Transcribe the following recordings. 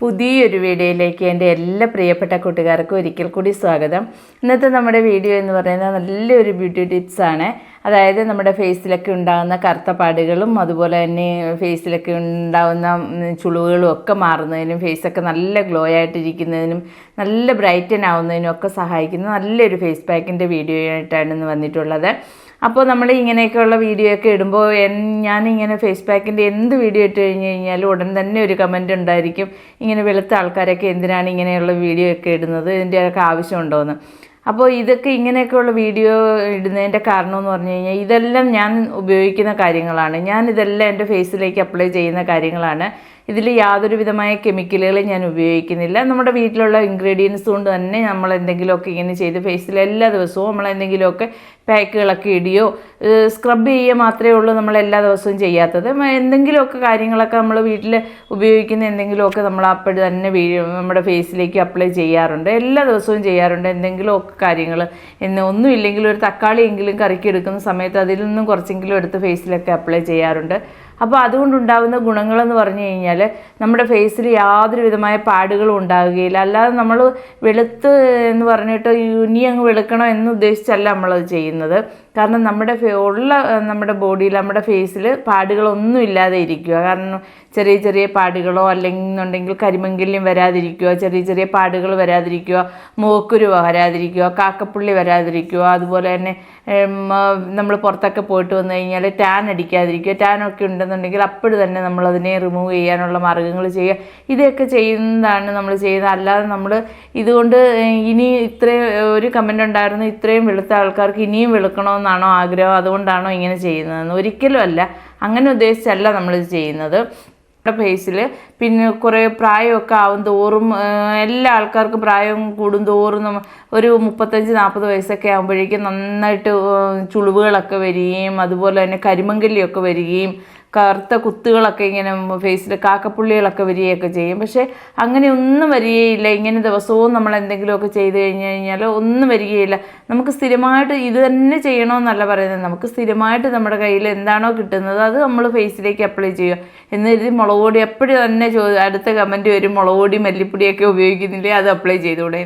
പുതിയൊരു വീഡിയോയിലേക്ക് എന്റെ എല്ലാ പ്രിയപ്പെട്ട കൂട്ടുകാർക്കും ഒരിക്കൽ കൂടി സ്വാഗതം. ഇന്നത്തെ നമ്മുടെ വീഡിയോ എന്ന് പറയുന്നത് നല്ലൊരു ബ്യൂട്ടി ടിപ്സ് ആണ്. അതായത് നമ്മുടെ ഫേസിലൊക്കെ ഉണ്ടാകുന്ന കറുത്ത പാടുകളും അതുപോലെ തന്നെ ഫേസിലൊക്കെ ഉണ്ടാകുന്ന ചുളിവുകളും ഒക്കെ മാറുന്നതിനും ഫേസൊക്കെ നല്ല ഗ്ലോ ആയിട്ടിരിക്കുന്നതിനും നല്ല ബ്രൈറ്റൻ ആവുന്നതിനും ഒക്കെ സഹായിക്കുന്ന നല്ലൊരു ഫേസ് പാക്കിന്റെ വീഡിയോ ആയിട്ടാണ് ഇന്ന് വന്നിട്ടുള്ളത്. അപ്പോൾ നമ്മൾ ഇങ്ങനെയൊക്കെയുള്ള വീഡിയോ ഒക്കെ ഇടുമ്പോൾ എൻ- ഇങ്ങനെ ഫേസ് പാക്കിന്റെ എന്ത് വീഡിയോ ഇട്ട് കഴിഞ്ഞ് കഴിഞ്ഞാലും ഉടൻ തന്നെ ഒരു കമന്റ് ഉണ്ടായിരിക്കും. ഇങ്ങനെ വെളുത്ത ആൾക്കാരൊക്കെ എന്തിനാണ് ഇങ്ങനെയുള്ള വീഡിയോ ഒക്കെ ഇടുന്നത്? ഇതിന്റെയൊക്കെ ആവശ്യമുണ്ടോയെന്ന് അപ്പോൾ ഇതൊക്കെ ഇങ്ങനെയൊക്കെയുള്ള വീഡിയോ ഇടുന്നതിന്റെ കാരണം എന്ന് പറഞ്ഞു കഴിഞ്ഞാൽ ഇതെല്ലാം ഞാൻ ഉപയോഗിക്കുന്ന കാര്യങ്ങളാണ്. ഞാൻ ഇതെല്ലാം എന്റെ ഫേസിലേക്ക് അപ്ലൈ ചെയ്യുന്ന കാര്യങ്ങളാണ്. ഇതിൽ യാതൊരു വിധമായ കെമിക്കലുകളും ഞാൻ ഉപയോഗിക്കുന്നില്ല. നമ്മുടെ വീട്ടിലുള്ള ഇൻഗ്രീഡിയൻസ് കൊണ്ട് തന്നെ നമ്മൾ എന്തെങ്കിലുമൊക്കെ ഇങ്ങനെ ചെയ്ത് ഫേസിൽ എല്ലാ ദിവസവും നമ്മൾ എന്തെങ്കിലുമൊക്കെ പാക്കുകളൊക്കെ ഇടിയോ സ്ക്രബ് ചെയ്യുക മാത്രമേ ഉള്ളൂ നമ്മൾ എല്ലാ ദിവസവും ചെയ്യാത്തത്. എന്തെങ്കിലുമൊക്കെ കാര്യങ്ങളൊക്കെ നമ്മൾ വീട്ടിൽ ഉപയോഗിക്കുന്ന എന്തെങ്കിലുമൊക്കെ നമ്മൾ അപ്പോഴും തന്നെ നമ്മുടെ ഫേസിലേക്ക് അപ്ലൈ ചെയ്യാറുണ്ട്. എല്ലാ ദിവസവും ചെയ്യാറുണ്ട്. എന്തെങ്കിലുമൊക്കെ കാര്യങ്ങൾ എന്ന് ഒന്നുമില്ലെങ്കിൽ ഒരു തക്കാളി എങ്കിലും കറിക്ക് എടുക്കുന്ന സമയത്ത് അതിൽ നിന്നും കുറച്ചെങ്കിലും എടുത്ത് ഫേസിലൊക്കെ അപ്ലൈ ചെയ്യാറുണ്ട്. അപ്പോൾ അതുകൊണ്ടുണ്ടാകുന്ന ഗുണങ്ങളെന്ന് പറഞ്ഞു കഴിഞ്ഞാൽ നമ്മുടെ ഫേസിൽ യാതൊരു വിധമായ പാടുകളും ഉണ്ടാകുകയില്ല. അല്ലാതെ നമ്മൾ വെളുത്ത് എന്ന് പറഞ്ഞിട്ട് ഇനി അങ്ങ് വെളുക്കണം എന്ന് ഉദ്ദേശിച്ചല്ല നമ്മളത് ചെയ്യുന്നത്. കാരണം നമ്മുടെ ഉള്ള നമ്മുടെ ബോഡിയിൽ നമ്മുടെ ഫേസിൽ പാടുകളൊന്നും ഇല്ലാതെ ഇരിക്കുക. കാരണം ചെറിയ ചെറിയ പാടുകളോ അല്ലെങ്കിൽ കരിമങ്കല്യം വരാതിരിക്കുക ചെറിയ ചെറിയ പാടുകൾ വരാതിരിക്കുക മൂക്കുരു വരാതിരിക്കുക കാക്കപ്പുള്ളി വരാതിരിക്കുക അതുപോലെ തന്നെ നമ്മൾ പുറത്തൊക്കെ പോയിട്ട് വന്നു കഴിഞ്ഞാൽ ടാൻ അടിക്കാതിരിക്കുക. ടാനൊക്കെ ഉണ്ടെന്നുണ്ടെങ്കിൽ അപ്പോഴും തന്നെ നമ്മളതിനെ റിമൂവ് ചെയ്യാനുള്ള മാർഗങ്ങൾ ചെയ്യുക. ഇതൊക്കെ ചെയ്യുന്നതാണ് നമ്മൾ ചെയ്യുന്നത്. അല്ലാതെ നമ്മൾ ഇതുകൊണ്ട് ഇനി ഇത്രയും ഒരു കമന്റ് ഉണ്ടായിരുന്നു ഇത്രയും വെളുത്ത ആൾക്കാർക്ക് ഇനിയും വെളുക്കണമെന്നാണോ ആഗ്രഹം? അതുകൊണ്ടാണോ ഇങ്ങനെ ചെയ്യുന്നതെന്ന്? ഒരിക്കലും അല്ല. അങ്ങനെ ഉദ്ദേശിച്ചല്ല നമ്മളിത് ചെയ്യുന്നത്. നമ്മുടെ ഫേസിൽ പിന്നെ കുറേ പ്രായമൊക്കെ ആവും തോറും എല്ലാ ആൾക്കാർക്കും പ്രായം കൂടും തോറും ഒരു മുപ്പത്തഞ്ച് നാൽപ്പത് വയസ്സൊക്കെ ആകുമ്പോഴേക്കും നന്നായിട്ട് ചുളിവുകളൊക്കെ വരികയും അതുപോലെ തന്നെ കരിമങ്കല്ലിയൊക്കെ വരികയും കറുത്ത കുത്തുകളൊക്കെ ഇങ്ങനെ ഫേസിൽ കാക്കപ്പുള്ളികളൊക്കെ വരികയൊക്കെ ചെയ്യും. പക്ഷേ അങ്ങനെ ഒന്നും വരികയില്ല. ഇങ്ങനെ ദിവസവും നമ്മൾ എന്തെങ്കിലുമൊക്കെ ചെയ്ത് കഴിഞ്ഞ് കഴിഞ്ഞാൽ ഒന്നും വരികയില്ല. നമുക്ക് സ്ഥിരമായിട്ട് ഇത് തന്നെ ചെയ്യണമെന്നല്ല പറയുന്നത്. നമുക്ക് സ്ഥിരമായിട്ട് നമ്മുടെ കയ്യിൽ എന്താണോ കിട്ടുന്നത് അത് നമ്മൾ ഫേസിലേക്ക് അപ്ലൈ ചെയ്യുക. എന്ന് കരുതി മുളക് പൊടി എപ്പോഴും തന്നെ ചോ അടുത്ത കമന്റ് വരും. മുളക് പൊടി മല്ലിപ്പൊടിയൊക്കെ ഉപയോഗിക്കുന്നില്ലേ അത് അപ്ലൈ ചെയ്തുകൂടെ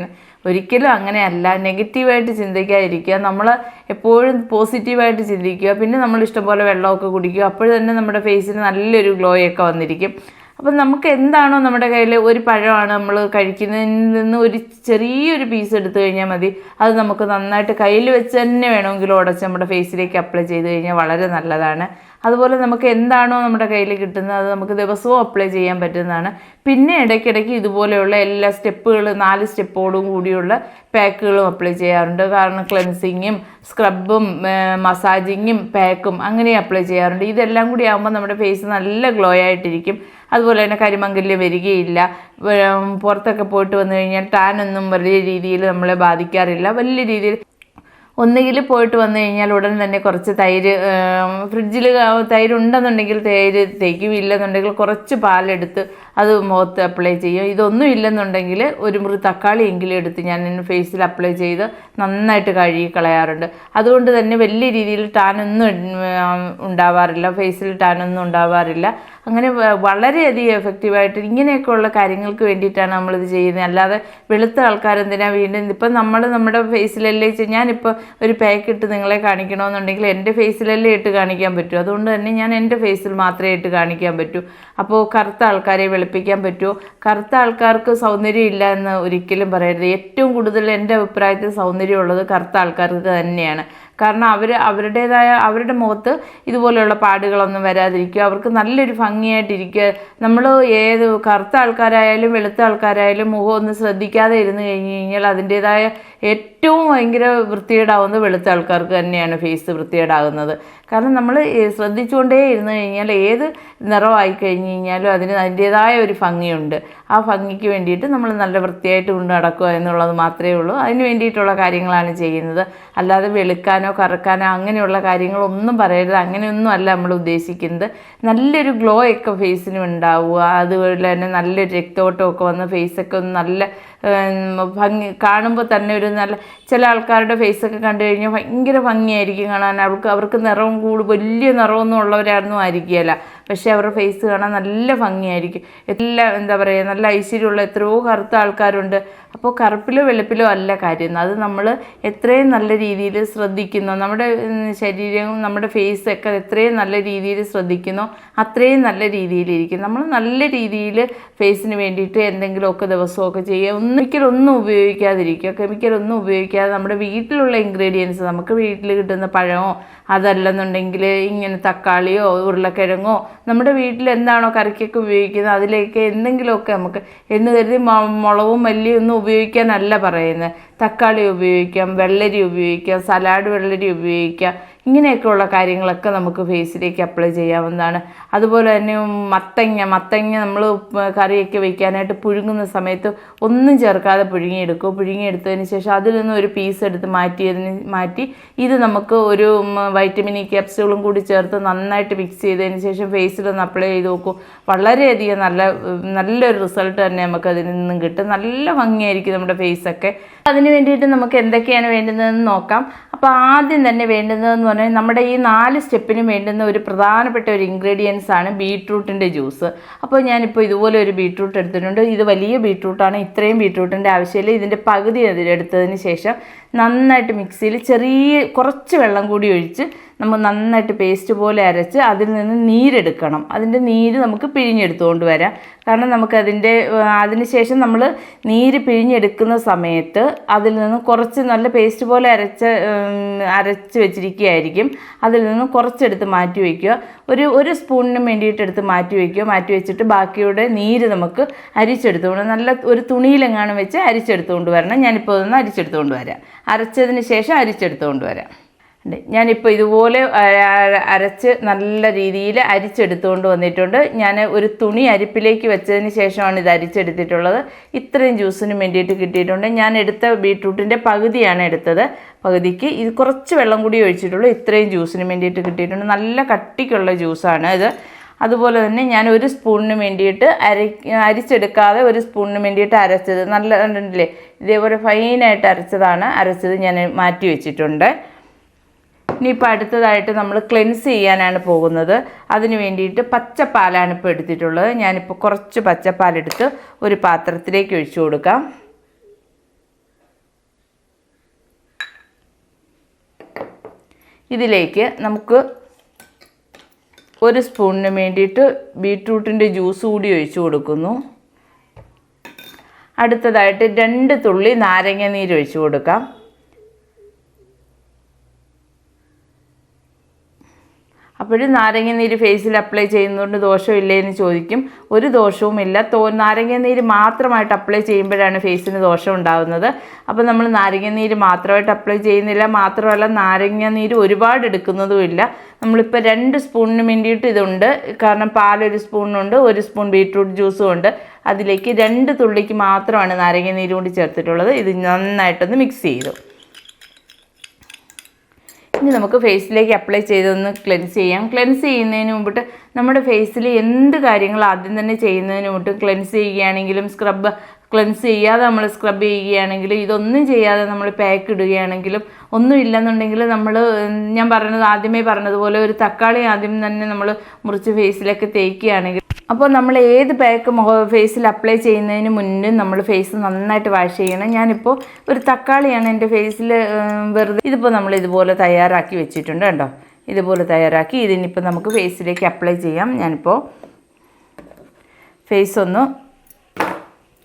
ഒരിക്കലും അങ്ങനെയല്ല. നെഗറ്റീവായിട്ട് ചിന്തിക്കാതിരിക്കുക. നമ്മൾ എപ്പോഴും പോസിറ്റീവായിട്ട് ചിന്തിക്കുക. പിന്നെ നമ്മൾ ഇഷ്ടംപോലെ വെള്ളമൊക്കെ കുടിക്കുക. അപ്പോൾ തന്നെ നമ്മുടെ ഫേസിന് നല്ലൊരു ഗ്ലോയൊക്കെ വന്നിരിക്കും. അപ്പം നമുക്ക് എന്താണോ നമ്മുടെ കയ്യിൽ ഒരു പഴമാണ് നമ്മൾ കഴിക്കുന്നതിൽ നിന്ന് ഒരു ചെറിയൊരു പീസ് എടുത്തു കഴിഞ്ഞാൽ മതി. അത് നമുക്ക് നന്നായിട്ട് കയ്യിൽ വെച്ച് തന്നെ വേണമെങ്കിൽ ഉടച്ച് നമ്മുടെ ഫേസിലേക്ക് അപ്ലൈ ചെയ്ത് കഴിഞ്ഞാൽ വളരെ നല്ലതാണ്. അതുപോലെ നമുക്ക് എന്താണോ നമ്മുടെ കയ്യിൽ കിട്ടുന്നത് അത് നമുക്ക് ദിവസവും അപ്ലൈ ചെയ്യാൻ പറ്റുന്നതാണ്. പിന്നെ ഇടയ്ക്കിടയ്ക്ക് ഇതുപോലെയുള്ള എല്ലാ സ്റ്റെപ്പുകളും നാല് സ്റ്റെപ്പോടും കൂടിയുള്ള പാക്കുകളും അപ്ലൈ ചെയ്യാറുണ്ട്. കാരണം ക്ലെൻസിങ്ങും സ്ക്രബും മസാജിങ്ങും പാക്കും അങ്ങനെ അപ്ലൈ ചെയ്യാറുണ്ട്. ഇതെല്ലാം കൂടി ആകുമ്പോൾ നമ്മുടെ ഫേസ് നല്ല ഗ്ലോ ആയിട്ടിരിക്കും. അതുപോലെ തന്നെ കരിമങ്കല്യം വരികയില്ല. പുറത്തൊക്കെ പോയിട്ട് വന്നു കഴിഞ്ഞാൽ ടാനൊന്നും വലിയ രീതിയിൽ നമ്മളെ ബാധിക്കാറില്ല. വലിയ രീതിയിൽ ഒന്നുകിൽ പോയിട്ട് വന്നു കഴിഞ്ഞാൽ ഉടൻ തന്നെ കുറച്ച് തൈര് ഫ്രിഡ്ജിൽ തൈര് ഉണ്ടെന്നുണ്ടെങ്കിൽ തൈര് തേക്കും ഇല്ലെന്നുണ്ടെങ്കിൽ കുറച്ച് പാലെടുത്ത് അത് മുഖത്ത് അപ്ലൈ ചെയ്യും ഇതൊന്നും ഇല്ലെന്നുണ്ടെങ്കിൽ ഒരു മുറി തക്കാളി എങ്കിലും എടുത്ത് ഞാൻ എന്റെ ഫേസിൽ അപ്ലൈ ചെയ്ത് നന്നായിട്ട് കഴുകി കളയാറുണ്ട്. അതുകൊണ്ട് തന്നെ വലിയ രീതിയിൽ ടാനൊന്നും ഉണ്ടാവാറില്ല. ഫേസിൽ ടാനൊന്നും ഉണ്ടാവാറില്ല. അങ്ങനെ വളരെയധികം എഫക്റ്റീവായിട്ട് ഇങ്ങനെയൊക്കെയുള്ള കാര്യങ്ങൾക്ക് വേണ്ടിയിട്ടാണ് നമ്മളിത് ചെയ്യുന്നത്. അല്ലാതെ വെളുത്ത ആൾക്കാരെന്തിനാ വീണ്ടും ഇപ്പം നമ്മൾ നമ്മുടെ ഫേസിലല്ലേ ഞാനിപ്പോൾ ഒരു പാക്ക് ഇട്ട് നിങ്ങളെ കാണിക്കണമെന്നുണ്ടെങ്കിൽ എന്റെ ഫേസിലല്ലേ ഇട്ട് കാണിക്കാൻ പറ്റൂ. അതുകൊണ്ട് തന്നെ ഞാൻ എന്റെ ഫേസിൽ മാത്രമേ ഇട്ട് കാണിക്കാൻ പറ്റൂ. അപ്പോൾ കറുത്ത ആൾക്കാരെ വെളുപ്പിക്കാൻ പറ്റുമോ കറുത്ത ആൾക്കാർക്ക് സൗന്ദര്യം ഇല്ല എന്ന് ഒരിക്കലും പറയരുത്. ഏറ്റവും കൂടുതൽ എന്റെ അഭിപ്രായത്തിൽ സൗന്ദര്യമുള്ളത് കറുത്ത ആൾക്കാർക്ക് തന്നെയാണ്. കാരണം അവർ അവരുടേതായ അവരുടെ മുഖത്ത് ഇതുപോലെയുള്ള പാടുകളൊന്നും വരാതിരിക്കുക. അവർക്ക് നല്ലൊരു ഭംഗിയായിട്ടിരിക്കുക. നമ്മൾ ഏത് കറുത്ത ആൾക്കാരായാലും വെളുത്ത ആൾക്കാരായാലും മുഖം ഒന്ന് ശ്രദ്ധിക്കാതെ ഇരുന്ന് കഴിഞ്ഞ് കഴിഞ്ഞാൽ അതിന്റേതായ ഏറ്റവും ഭയങ്കര വൃത്തികേടാവുന്നത് വെളുത്ത ആൾക്കാർക്ക് തന്നെയാണ് ഫേസ് വൃത്തികേടാകുന്നത്. കാരണം നമ്മൾ ശ്രദ്ധിച്ചുകൊണ്ടേ ഇരുന്ന് കഴിഞ്ഞാൽ ഏത് നിറമായി കഴിഞ്ഞ് കഴിഞ്ഞാലും അതിന് അതിന്റേതായ ഒരു ഭംഗിയുണ്ട്. ആ ഭംഗിക്ക് വേണ്ടിയിട്ട് നമ്മൾ നല്ല വൃത്തിയായിട്ട് കൊണ്ട് നടക്കുക എന്നുള്ളത് മാത്രമേ ഉള്ളൂ. അതിന് വേണ്ടിയിട്ടുള്ള കാര്യങ്ങളാണ് ചെയ്യുന്നത്. അല്ലാതെ വെളുക്കാനോ വെളുക്കാനോ കറക്കാനോ അങ്ങനെയുള്ള കാര്യങ്ങളൊന്നും പറയരുത്. അങ്ങനെയൊന്നും അല്ല നമ്മൾ ഉദ്ദേശിക്കുന്നത്. നല്ലൊരു ഗ്ലോ ഒക്കെ ഫേസിന് ഉണ്ടാവുക. അതുപോലെ തന്നെ നല്ലൊരു രക്തോട്ടമൊക്കെ വന്ന് ഫേസൊക്കെ ഒന്ന് നല്ല ഭംഗി കാണുമ്പോൾ തന്നെ ഒരു നല്ല ചില ആൾക്കാരുടെ ഫേസൊക്കെ കണ്ടു കഴിഞ്ഞാൽ ഭയങ്കര ഭംഗിയായിരിക്കും കാണാൻ. അവർക്ക് അവർക്ക് നിറവും കൂടും വലിയ നിറമൊന്നും ഉള്ളവരായിരുന്നു ആയിരിക്കുകയില്ല. പക്ഷേ അവരുടെ ഫേസ് കാണാൻ നല്ല ഭംഗിയായിരിക്കും. എല്ലാ എന്താ പറയുക നല്ല ഐശ്വര്യമുള്ള എത്രയോ കറുത്ത ആൾക്കാരുണ്ട്. അപ്പോൾ കറുപ്പിലോ വെളുപ്പിലോ അല്ല കാര്യം. അത് നമ്മൾ എത്രയും നല്ല രീതിയിൽ ശ്രദ്ധിക്കുന്നു. നമ്മുടെ ശരീരവും നമ്മുടെ ഒക്കെ എത്രയും നല്ല രീതിയിൽ ശ്രദ്ധിക്കുന്നു. അത്രയും നല്ല രീതിയിലിരിക്കും നമ്മൾ നല്ല രീതിയിൽ ഫേസിന് വേണ്ടിയിട്ട് എന്തെങ്കിലുമൊക്കെ ദിവസമൊക്കെ ചെയ്യുക. ഒന്നിക്കലൊന്നും ഉപയോഗിക്കാതിരിക്കുക. കെമിക്കലൊന്നും ഉപയോഗിക്കാതെ നമ്മുടെ വീട്ടിലുള്ള ഇൻഗ്രീഡിയൻസ് നമുക്ക് വീട്ടിൽ കിട്ടുന്ന പഴമോ അതല്ലെന്നുണ്ടെങ്കിൽ ഇങ്ങനെ തക്കാളിയോ ഉരുളക്കിഴങ്ങോ നമ്മുടെ വീട്ടിൽ എന്താണോ കറിക്കൊക്കെ ഉപയോഗിക്കുന്നത് അതിലേക്ക് എന്തെങ്കിലുമൊക്കെ നമുക്ക് എന്ന് കരുതി മുളവും മല്ലിയും ഒന്നും ഉപയോഗിക്കാനല്ല പറയുന്നത്. തക്കാളി ഉപയോഗിക്കാം വെള്ളരി ഉപയോഗിക്കാം സലാഡ് വെള്ളരി ഉപയോഗിക്കാം ഇങ്ങനെയൊക്കെയുള്ള കാര്യങ്ങളൊക്കെ നമുക്ക് ഫേസിലേക്ക് അപ്ലൈ ചെയ്യാവുന്നതാണ്. അതുപോലെ തന്നെ മത്തങ്ങ മത്തങ്ങ നമ്മൾ കറിയൊക്കെ വയ്ക്കാനായിട്ട് പുഴുങ്ങുന്ന സമയത്ത് ഒന്നും ചേർക്കാതെ പുഴുങ്ങിയെടുക്കും. പുഴുങ്ങിയെടുത്തതിന് ശേഷം അതിൽ നിന്ന് ഒരു പീസ് എടുത്ത് മാറ്റിയതിന് മാറ്റി ഇത് നമുക്ക് ഒരു വൈറ്റമിൻ ഇ ക്യാപ്സ്യൂളും കൂടി ചേർത്ത് നന്നായിട്ട് മിക്സ് ചെയ്തതിന് ശേഷം ഫേസിലൊന്ന് അപ്ലൈ ചെയ്ത് നോക്കും. വളരെയധികം നല്ല നല്ലൊരു റിസൾട്ട് തന്നെ നമുക്ക് അതിൽ നിന്നും കിട്ടും. നല്ല ഭംഗിയായിരിക്കും നമ്മുടെ ഫേസൊക്കെ അതിന് വേണ്ടിയിട്ട് നമുക്ക് എന്തൊക്കെയാണ് വേണ്ടുന്നതെന്ന് നോക്കാം. അപ്പോൾ ആദ്യം തന്നെ വേണ്ടുന്നതെന്ന് പറഞ്ഞാൽ നമ്മുടെ ഈ നാല് സ്റ്റെപ്പിന് വേണ്ടുന്ന ഒരു പ്രധാനപ്പെട്ട ഒരു ഇൻഗ്രീഡിയൻസ് ആണ് ബീട്രൂട്ടിന്റെ ജ്യൂസ്. അപ്പോൾ ഞാനിപ്പോൾ ഇതുപോലെ ഒരു ബീട്രൂട്ട് എടുത്തിട്ടുണ്ട്. ഇത് വലിയ ബീട്രൂട്ടാണ്. ഇത്രയും ബീട്രൂട്ടിന്റെ ആവശ്യമില്ല. ഇതിന്റെ പകുതി അതിലെടുത്തതിന് ശേഷം നന്നായിട്ട് മിക്സിയിൽ ചെറിയ കുറച്ച് വെള്ളം കൂടി ഒഴിച്ച് നമ്മൾ നന്നായിട്ട് പേസ്റ്റ് പോലെ അരച്ച് അതിൽ നിന്ന് നീരെടുക്കണം. അതിന്റെ നീര് നമുക്ക് പിഴിഞ്ഞെടുത്തുകൊണ്ട് വരാം. കാരണം നമുക്കതിന്റെ അതിന് ശേഷം നമ്മൾ നീര് പിഴിഞ്ഞെടുക്കുന്ന സമയത്ത് അതിൽ നിന്ന് കുറച്ച് നല്ല പേസ്റ്റ് പോലെ അരച്ച് അരച്ച് വെച്ചിരിക്കുകയായിരിക്കും. അതിൽ നിന്ന് കുറച്ചെടുത്ത് മാറ്റി വയ്ക്കുക. ഒരു ഒരു സ്പൂണിന് വേണ്ടിയിട്ട് എടുത്ത് മാറ്റി വയ്ക്കുക. മാറ്റി വെച്ചിട്ട് ബാക്കിയുടെ നീര് നമുക്ക് അരിച്ചെടുത്തുകൊണ്ട് നല്ല ഒരു തുണിയിലെങ്ങാനും വെച്ച് അരിച്ചെടുത്തുകൊണ്ട് വരണം. ഞാനിപ്പോൾ അതൊന്ന് അരിച്ചെടുത്തുകൊണ്ട് വരാം. അരച്ചതിന് ശേഷം അരിച്ചെടുത്തുകൊണ്ട് വരാം. ഉണ്ട്. ഞാനിപ്പോൾ ഇതുപോലെ അര- അര- അരച്ച് നല്ല രീതിയിൽ അരിച്ചെടുത്തുകൊണ്ട് വന്നിട്ടുണ്ട്. ഞാൻ ഒരു തുണി അരിപ്പിലേക്ക് വെച്ചതിന് ശേഷമാണ് ഇത് അരിച്ചെടുത്തിട്ടുള്ളത്. ഇത്രയും ജ്യൂസിന് വേണ്ടിയിട്ട് കിട്ടിയിട്ടുണ്ട്. ഞാൻ എടുത്ത ബീട്രൂട്ടിന്റെ പകുതിയാണ് എടുത്തത്. പകുതിക്ക് ഇത് കുറച്ച് വെള്ളം കൂടി ഒഴിച്ചിട്ടുള്ളൂ. ഇത്രയും ജ്യൂസിന് വേണ്ടിയിട്ട് കിട്ടിയിട്ടുണ്ട്. നല്ല കട്ടിക്കുള്ള ജ്യൂസാണ് ഇത്. അതുപോലെ തന്നെ ഞാൻ ഒരു സ്പൂണിന് വേണ്ടിയിട്ട് അരി അരിച്ചെടുക്കാതെ ഒരു സ്പൂണിന് വേണ്ടിയിട്ട് അരച്ചത് നല്ല ഉണ്ടല്ലേ ഇതേപോലെ ഫൈനായിട്ട് അരച്ചതാണ്. അരച്ചത് ഞാൻ മാറ്റി വെച്ചിട്ടുണ്ട്. ഇനിയിപ്പോൾ അടുത്തതായിട്ട് നമ്മൾ ക്ലെൻസ് ചെയ്യാനാണ് പോകുന്നത്. അതിന് വേണ്ടിയിട്ട് പച്ചപ്പാലാണ് ഇപ്പോൾ എടുത്തിട്ടുള്ളത്. ഞാനിപ്പോൾ കുറച്ച് പച്ചപ്പാലെടുത്ത് ഒരു പാത്രത്തിലേക്ക് ഒഴിച്ചു കൊടുക്കാം. ഇതിലേക്ക് നമുക്ക് ഒരു സ്പൂണിന് വേണ്ടിയിട്ട് ബീട്രൂട്ടിന്റെ ജ്യൂസ് കൂടി ഒഴിച്ചു കൊടുക്കുന്നു. അടുത്തതായിട്ട് രണ്ട് തുള്ളി നാരങ്ങ നീര് ഒഴിച്ചു കൊടുക്കാം. അപ്പോഴും നാരങ്ങ നീര് ഫേസിൽ അപ്ലൈ ചെയ്യുന്നതുകൊണ്ട് ദോഷമില്ലേ എന്ന് ചോദിക്കും. ഒരു ദോഷവുമില്ല. തോ നാരങ്ങ നീര് മാത്രമായിട്ട് അപ്ലൈ ചെയ്യുമ്പോഴാണ് ഫേസിന് ദോഷം ഉണ്ടാകുന്നത് അപ്പോൾ നമ്മൾ നാരങ്ങ നീര് മാത്രമായിട്ട് അപ്ലൈ ചെയ്യുന്നില്ല. മാത്രമല്ല നാരങ്ങ നീര് ഒരുപാട് എടുക്കുന്നതുമില്ല. നമ്മളിപ്പോൾ രണ്ട് സ്പൂണിന് വേണ്ടിയിട്ട് ഇതുണ്ട്. കാരണം പാലൊരു സ്പൂണിനുണ്ട് ഒരു സ്പൂൺ ബീട്രൂട്ട് ജ്യൂസും ഉണ്ട്. അതിലേക്ക് രണ്ട് തുള്ളിക്ക് മാത്രമാണ് നാരങ്ങ നീര് കൂടി ചേർത്തിട്ടുള്ളത്. ഇത് നന്നായിട്ടൊന്ന് മിക്സ് ചെയ്തു. ഇനി നമുക്ക് ഫേസിലേക്ക് അപ്ലൈ ചെയ്തൊന്ന് ക്ലെൻസ് ചെയ്യാം. ക്ലെൻസ് ചെയ്യുന്നതിന് മുമ്പിട്ട് നമ്മുടെ ഫേസിൽ എന്ത് കാര്യങ്ങൾ ആദ്യം തന്നെ ചെയ്യുന്നതിന് മുമ്പ് ക്ലെൻസ് ചെയ്യുകയാണെങ്കിലും സ്ക്രബ് ക്ലെൻസ് ചെയ്യാതെ നമ്മൾ സ്ക്രബ് ചെയ്യുകയാണെങ്കിലും ഇതൊന്നും ചെയ്യാതെ നമ്മൾ പാക്ക് ഇടുകയാണെങ്കിലും ഒന്നും ഇല്ലെന്നുണ്ടെങ്കിൽ നമ്മൾ ഞാൻ പറഞ്ഞത് ആദ്യമേ പറഞ്ഞതുപോലെ ഒരു തക്കാളി ആദ്യം തന്നെ നമ്മൾ മുറിച്ച് ഫേസിലൊക്കെ തേക്കുകയാണെങ്കിൽ. അപ്പോൾ നമ്മൾ ഏത് പാക്ക് മുഖ ഫേസിൽ അപ്ലൈ ചെയ്യുന്നതിന് മുന്നേ നമ്മൾ ഫേസ് നന്നായിട്ട് വാഷ് ചെയ്യണം. ഞാനിപ്പോൾ ഒരു തക്കാളിയാണ് എന്റെ ഫേസിൽ വെറുതെ ഇതിപ്പോൾ നമ്മൾ ഇതുപോലെ തയ്യാറാക്കി വെച്ചിട്ടുണ്ട് കേട്ടോ ഇതുപോലെ തയ്യാറാക്കി ഇതിനിപ്പോൾ നമുക്ക് ഫേസിലേക്ക് അപ്ലൈ ചെയ്യാം. ഞാനിപ്പോൾ ഫേസ് ഒന്ന്